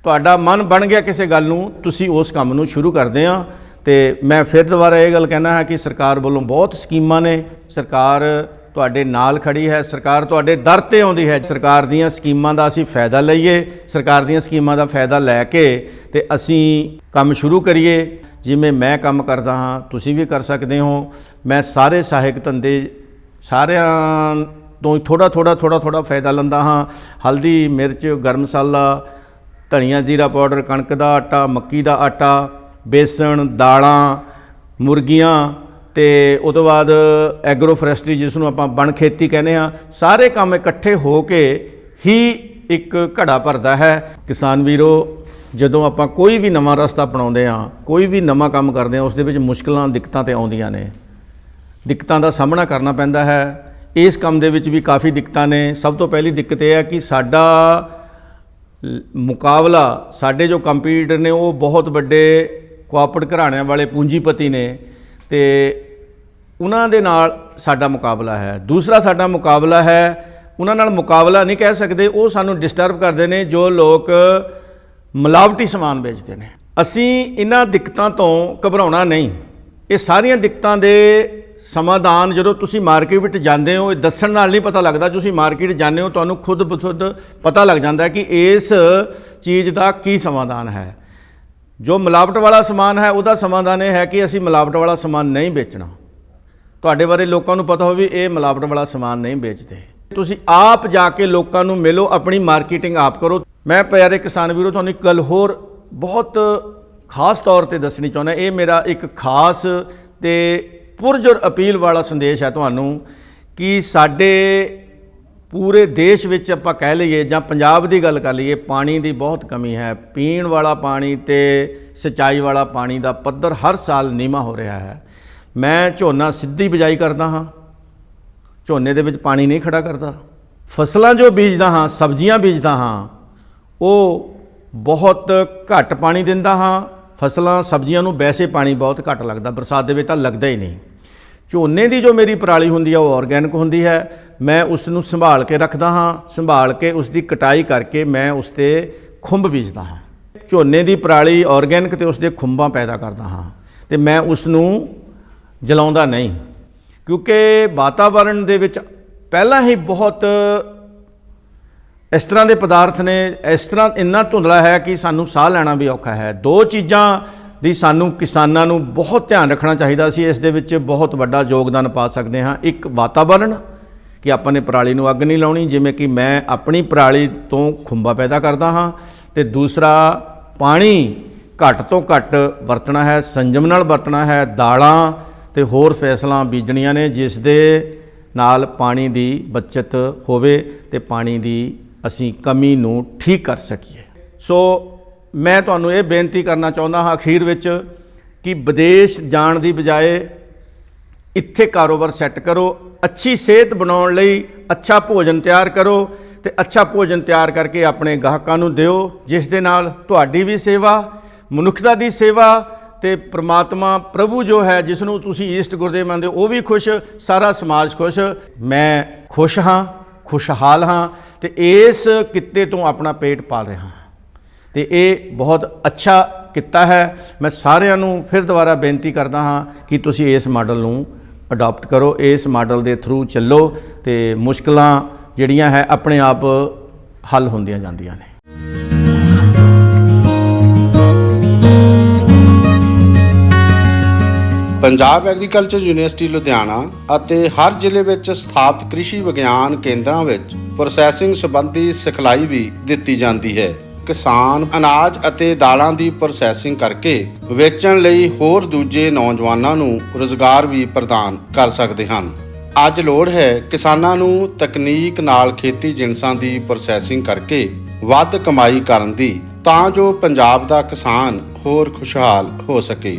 ਤੁਹਾਡਾ ਮਨ ਬਣ ਗਿਆ ਕਿਸੇ ਗੱਲ ਨੂੰ, ਤੁਸੀਂ ਉਸ ਕੰਮ ਨੂੰ ਸ਼ੁਰੂ ਕਰਦੇ ਆ। ਤੇ ਮੈਂ ਫਿਰ ਦੁਬਾਰਾ ਇਹ ਗੱਲ ਕਹਿਣਾ ਹੈ ਕਿ ਸਰਕਾਰ ਵੱਲੋਂ ਬਹੁਤ ਸਕੀਮਾਂ ਨੇ। ਸਰਕਾਰ ਤੁਹਾਡੇ ਨਾਲ ਖੜੀ ਹੈ, ਸਰਕਾਰ ਤੁਹਾਡੇ ਦਰ ਤੇ ਆਉਂਦੀ ਹੈ। ਸਰਕਾਰ ਦੀਆਂ ਸਕੀਮਾਂ ਦਾ ਅਸੀਂ ਫਾਇਦਾ ਲਈਏ, ਸਰਕਾਰ ਦੀਆਂ ਸਕੀਮਾਂ ਦਾ ਫਾਇਦਾ ਲੈ ਕੇ ਤੇ ਅਸੀਂ ਕੰਮ ਸ਼ੁਰੂ ਕਰੀਏ। ਜਿਵੇਂ ਮੈਂ ਕੰਮ ਕਰਦਾ ਹਾਂ, ਤੁਸੀਂ ਵੀ ਕਰ ਸਕਦੇ ਹੋ। ਮੈਂ ਸਾਰੇ ਸਹਾਇਕ ਧੰਦੇ ਸਾਰਿਆਂ ਤੋਂ ਥੋੜਾ ਥੋੜਾ ਥੋੜਾ ਥੋੜਾ ਫਾਇਦਾ ਲੈਂਦਾ ਹਾਂ। ਹਲਦੀ, ਮਿਰਚ, ਗਰਮ ਮਸਾਲਾ, ਧਨੀਆ, ਜੀਰਾ ਪਾਊਡਰ, ਕਣਕ ਦਾ ਆਟਾ, ਮੱਕੀ ਦਾ ਆਟਾ, ਬੇਸਣ, ਦਾਲਾਂ, ਮੁਰਗੀਆਂ ਤੇ ਉਹ ਤੋਂ ਬਾਅਦ ਐਗਰੋ ਫੋਰੈਸਟਰੀ ਜਿਸ ਨੂੰ ਆਪਾਂ ਬਣ ਖੇਤੀ ਕਹਿੰਦੇ ਆ ਸਾਰੇ ਕੰਮ ਇਕੱਠੇ ਹੋ ਕੇ ਹੀ ਇੱਕ ਘੜਾ ਭਰਦਾ ਹੈ। ਕਿਸਾਨ ਵੀਰੋ, ਜਦੋਂ ਆਪਾਂ ਕੋਈ ਵੀ ਨਵਾਂ ਰਸਤਾ ਅਪਣਾਉਂਦੇ ਆ ਕੋਈ ਵੀ ਨਵਾਂ ਕੰਮ ਕਰਦੇ ਆ ਉਸ ਦੇ ਵਿੱਚ ਮੁਸ਼ਕਲਾਂ, ਦਿੱਕਤਾਂ ਤੇ ਆਉਂਦੀਆਂ ਨੇ। ਦਿੱਕਤਾਂ ਦਾ ਸਾਹਮਣਾ ਕਰਨਾ ਪੈਂਦਾ ਹੈ। ਇਸ ਕੰਮ ਦੇ ਵਿੱਚ ਵੀ ਕਾਫੀ ਦਿੱਕਤਾਂ ਨੇ। ਸਭ ਤੋਂ ਪਹਿਲੀ ਦਿੱਕਤ ਇਹ ਹੈ ਕਿ ਸਾਡਾ ਮੁਕਾਬਲਾ, ਸਾਡੇ ਜੋ ਕੰਪੀਟੀਟਰ ਨੇ, ਉਹ ਬਹੁਤ ਵੱਡੇ ਕੋਆਪਰੇਟ ਘਰਾਣਿਆਂ ਵਾਲੇ ਪੂੰਜੀਪਤੀ ਨੇ। ਤੇ ਉਹਨਾਂ ਦੇ ਨਾਲ ਸਾਡਾ ਮੁਕਾਬਲਾ ਹੈ। ਦੂਸਰਾ ਸਾਡਾ ਮੁਕਾਬਲਾ ਹੈ, ਉਹਨਾਂ ਨਾਲ ਮੁਕਾਬਲਾ ਨਹੀਂ ਕਹਿ ਸਕਦੇ, ਉਹ ਸਾਨੂੰ ਡਿਸਟਰਬ ਕਰਦੇ ਨੇ, ਜੋ ਲੋਕ ਮਿਲਾਵਟੀ ਸਮਾਨ ਵੇਚਦੇ ਨੇ। ਅਸੀਂ ਇਹਨਾਂ ਦਿੱਕਤਾਂ ਤੋਂ ਘਬਰਾਉਣਾ ਨਹੀਂ। ਇਹ ਸਾਰੀਆਂ ਦਿੱਕਤਾਂ ਦੇ ਸਮਾਧਾਨ ਜਦੋਂ ਤੁਸੀਂ ਮਾਰਕੀਟ ਵਿੱਚ ਜਾਂਦੇ ਹੋ, ਇਹ ਦੱਸਣ ਨਾਲ ਨਹੀਂ ਪਤਾ ਲੱਗਦਾ, ਤੁਸੀਂ ਮਾਰਕੀਟ ਜਾਂਦੇ ਹੋ, ਤੁਹਾਨੂੰ ਖੁਦ ਬਖੁਦ ਪਤਾ ਲੱਗ ਜਾਂਦਾ ਕਿ ਇਸ ਚੀਜ਼ ਦਾ ਕੀ ਸਮਾਧਾਨ ਹੈ। ਜੋ ਮਿਲਾਵਟ ਵਾਲਾ ਸਮਾਨ ਹੈ, ਉਹਦਾ ਸਮਾਧਾਨ ਇਹ ਹੈ ਕਿ ਅਸੀਂ ਮਿਲਾਵਟ ਵਾਲਾ ਸਮਾਨ ਨਹੀਂ ਵੇਚਣਾ। ਤੁਹਾਡੇ ਬਾਰੇ ਲੋਕਾਂ ਨੂੰ ਪਤਾ ਹੋਵੇ ਇਹ ਮਿਲਾਵਟ ਵਾਲਾ ਸਮਾਨ ਨਹੀਂ ਵੇਚਦੇ। ਤੁਸੀਂ ਆਪ ਜਾ ਕੇ ਲੋਕਾਂ ਨੂੰ ਮਿਲੋ, ਆਪਣੀ ਮਾਰਕੀਟਿੰਗ ਆਪ ਕਰੋ। ਮੈਂ ਪਿਆਰੇ ਕਿਸਾਨ ਵੀਰੋ, ਤੁਹਾਨੂੰ ਇੱਕ ਗੱਲ ਹੋਰ ਬਹੁਤ ਖਾਸ ਤੌਰ ਤੇ ਦੱਸਣੀ ਚਾਹੁੰਦਾ। ਇਹ ਮੇਰਾ ਇੱਕ ਖਾਸ ਤੇ ਪੁਰਜੋਰ ਅਪੀਲ ਵਾਲਾ ਸੰਦੇਸ਼ ਹੈ ਤੁਹਾਨੂੰ ਕਿ ਸਾਡੇ ਪੂਰੇ ਦੇਸ਼ ਵਿੱਚ ਆਪਾਂ ਕਹਿ ਲਈਏ ਜਾਂ ਪੰਜਾਬ ਦੀ ਗੱਲ ਕਰ ਲਈਏ, ਪਾਣੀ ਦੀ ਬਹੁਤ ਕਮੀ ਹੈ। ਪੀਣ ਵਾਲਾ ਪਾਣੀ ਤੇ ਸਿੰਚਾਈ ਵਾਲਾ ਪਾਣੀ ਦਾ ਪੱਧਰ ਹਰ ਸਾਲ ਨੀਵਾਂ ਹੋ ਰਿਹਾ ਹੈ। ਮੈਂ ਝੋਨਾ ਸਿੱਧੀ ਬਿਜਾਈ ਕਰਦਾ ਹਾਂ। ਝੋਨੇ ਦੇ ਵਿੱਚ ਪਾਣੀ ਨਹੀਂ ਖੜਾ ਕਰਦਾ। ਫਸਲਾਂ ਜੋ ਬੀਜਦਾ ਹਾਂ, ਸਬਜ਼ੀਆਂ ਬੀਜਦਾ ਹਾਂ, ਉਹ ਬਹੁਤ ਘੱਟ ਪਾਣੀ ਦਿੰਦਾ ਹਾਂ। ਫਸਲਾਂ, ਸਬਜ਼ੀਆਂ ਨੂੰ ਵੈਸੇ ਪਾਣੀ ਬਹੁਤ ਘੱਟ ਲੱਗਦਾ, ਬਰਸਾਤ ਦੇ ਵਿੱਚ ਤਾਂ ਲੱਗਦਾ ਹੀ ਨਹੀਂ। ਝੋਨੇ ਦੀ ਜੋ ਮੇਰੀ ਪਰਾਲੀ ਹੁੰਦੀ ਹੈ ਉਹ ਆਰਗੈਨਿਕ ਹੁੰਦੀ ਹੈ। ਮੈਂ ਉਸ ਨੂੰ ਸੰਭਾਲ ਕੇ ਰੱਖਦਾ ਹਾਂ, ਸੰਭਾਲ ਕੇ ਉਸ ਦੀ ਕਟਾਈ ਕਰਕੇ ਮੈਂ ਉਸ ਤੇ ਖੁੰਭ ਬੀਜਦਾ ਹਾਂ। ਝੋਨੇ ਦੀ ਪਰਾਲੀ ਆਰਗੈਨਿਕ ਤੇ ਉਸ ਦੇ ਖੁੰਬਾਂ ਪੈਦਾ ਕਰਦਾ ਹਾਂ ਤੇ ਮੈਂ ਉਸ ਨੂੰ ਜਲਾਉਂਦਾ ਨਹੀਂ। ਕਿਉਂਕਿ ਵਾਤਾਵਰਣ ਦੇ ਵਿੱਚ ਪਹਿਲਾਂ ਹੀ ਬਹੁਤ ਇਸ ਤਰ੍ਹਾਂ ਦੇ ਪਦਾਰਥ ਨੇ, ਇਸ ਤਰ੍ਹਾਂ ਇੰਨਾ ਧੁੰਦਲਾ ਹੈ ਕਿ ਸਾਨੂੰ ਸਾਹ ਲੈਣਾ ਵੀ ਔਖਾ ਹੈ। ਦੋ ਚੀਜ਼ਾਂ ਦੀ ਸਾਨੂੰ ਕਿਸਾਨਾਂ ਨੂੰ ਬਹੁਤ ਧਿਆਨ ਰੱਖਣਾ ਚਾਹੀਦਾ ਸੀ, ਇਸ ਦੇ ਵਿੱਚ ਬਹੁਤ ਵੱਡਾ ਯੋਗਦਾਨ ਪਾ ਸਕਦੇ ਹਾਂ। ਇੱਕ ਵਾਤਾਵਰਣ ਕਿ ਆਪਾਂ ਨੇ ਪਰਾਲੀ ਨੂੰ ਅੱਗ ਨਹੀਂ ਲਾਉਣੀ, ਜਿਵੇਂ ਕਿ ਮੈਂ ਆਪਣੀ ਪਰਾਲੀ ਤੋਂ ਖੁੰਬਾ ਪੈਦਾ ਕਰਦਾ ਹਾਂ ਤੇ ਦੂਸਰਾ, ਪਾਣੀ ਘੱਟ ਤੋਂ ਘੱਟ ਵਰਤਣਾ ਹੈ, ਸੰਜਮ ਨਾਲ ਵਰਤਣਾ ਹੈ, ਦਾਲਾਂ ਤੇ ਹੋਰ ਫਸਲਾਂ ਬੀਜਣੀਆਂ ਨੇ, ਜਿਸ ਦੇ ਨਾਲ ਪਾਣੀ ਦੀ ਬਚਤ ਹੋਵੇ ਤੇ ਪਾਣੀ ਦੀ ਅਸੀਂ ਕਮੀ ਨੂੰ ਠੀਕ ਕਰ ਸਕੀਏ। ਸੋ ਮੈਂ ਤੁਹਾਨੂੰ ਇਹ ਬੇਨਤੀ ਕਰਨਾ ਚਾਹੁੰਦਾ ਹਾਂ ਅਖੀਰ ਵਿੱਚ ਕਿ ਵਿਦੇਸ਼ ਜਾਣ ਦੀ ਬਜਾਏ ਇੱਥੇ ਕਾਰੋਬਾਰ ਸੈੱਟ ਕਰੋ ਅੱਛੀ ਸਿਹਤ ਬਣਾਉਣ ਲਈ ਅੱਛਾ ਭੋਜਨ ਤਿਆਰ ਕਰੋ ਤੇ ਅੱਛਾ ਭੋਜਨ ਤਿਆਰ ਕਰਕੇ ਆਪਣੇ ਗਾਹਕਾਂ ਨੂੰ ਦਿਓ, ਜਿਸ ਦੇ ਨਾਲ ਤੁਹਾਡੀ ਵੀ ਸੇਵਾ ਮਨੁੱਖਤਾ ਦੀ ਸੇਵਾ ਤੇ ਪ੍ਰਮਾਤਮਾ ਪ੍ਰਭੂ ਜੋ ਹੈ ਜਿਸ ਨੂੰ ਤੁਸੀਂ ਈਸਟ ਗੁਰਦੇਵ ਮੰਨਦੇ ਹੋ, ਉਹ ਵੀ ਖੁਸ਼, ਸਾਰਾ ਸਮਾਜ ਖੁਸ਼। ਮੈਂ ਖੁਸ਼ ਹਾਂ, ਖੁਸ਼ਹਾਲ ਹਾਂ ਤੇ ਇਸ ਕਿੱਤੇ ਤੋਂ ਆਪਣਾ ਪੇਟ ਪਾਲ ਰਿਹਾ ਹਾਂ। ਤੇ ਇਹ ਬਹੁਤ ਅੱਛਾ ਕਿੱਤਾ ਹੈ। ਮੈਂ ਸਾਰਿਆਂ ਨੂੰ ਫਿਰ ਦੁਬਾਰਾ ਬੇਨਤੀ ਕਰਦਾ ਹਾਂ ਕਿ ਤੁਸੀਂ ਇਸ ਮਾਡਲ ਨੂੰ ਅਡਾਪਟ ਕਰੋ, ਇਸ ਮਾਡਲ ਦੇ ਥਰੂ ਚੱਲੋ ਤੇ ਮੁਸ਼ਕਲਾਂ ਜਿਹੜੀਆਂ ਹੈ ਆਪਣੇ ਆਪ ਹੱਲ ਹੁੰਦੀਆਂ ਜਾਂਦੀਆਂ ਨੇ। ਪੰਜਾਬ ਐਗਰੀਕਲਚਰ ਯੂਨੀਵਰਸਿਟੀ ਲੁਧਿਆਣਾ ਅਤੇ ਹਰ ਜ਼ਿਲ੍ਹੇ ਵਿੱਚ ਸਥਾਪਿਤ ਕ੍ਰਿਸ਼ੀ ਵਿਗਿਆਨ ਕੇਂਦਰਾਂ ਵਿੱਚ ਪ੍ਰੋਸੈਸਿੰਗ ਸੰਬੰਧੀ ਸਿਖਲਾਈ ਵੀ ਦਿੱਤੀ ਜਾਂਦੀ ਹੈ। ਕਿਸਾਨ ਅਨਾਜ ਅਤੇ ਦਾਲਾਂ ਦੀ ਪ੍ਰੋਸੈਸਿੰਗ ਕਰਕੇ ਵੇਚਣ ਲਈ ਹੋਰ ਦੂਜੇ ਨੌਜਵਾਨਾਂ ਨੂੰ ਰੋਜ਼ਗਾਰ ਵੀ ਪ੍ਰਦਾਨ ਕਰ ਸਕਦੇ ਹਨ। ਅੱਜ ਲੋੜ ਹੈ ਕਿਸਾਨਾਂ ਨੂੰ ਤਕਨੀਕ ਨਾਲ ਖੇਤੀ ਜਿਨਸਾਂ ਦੀ ਪ੍ਰੋਸੈਸਿੰਗ ਕਰਕੇ ਵੱਧ ਕਮਾਈ ਕਰਨ ਦੀ, ਤਾਂ ਜੋ ਪੰਜਾਬ ਦਾ ਕਿਸਾਨ ਹੋਰ ਖੁਸ਼ਹਾਲ ਹੋ ਸਕੇ।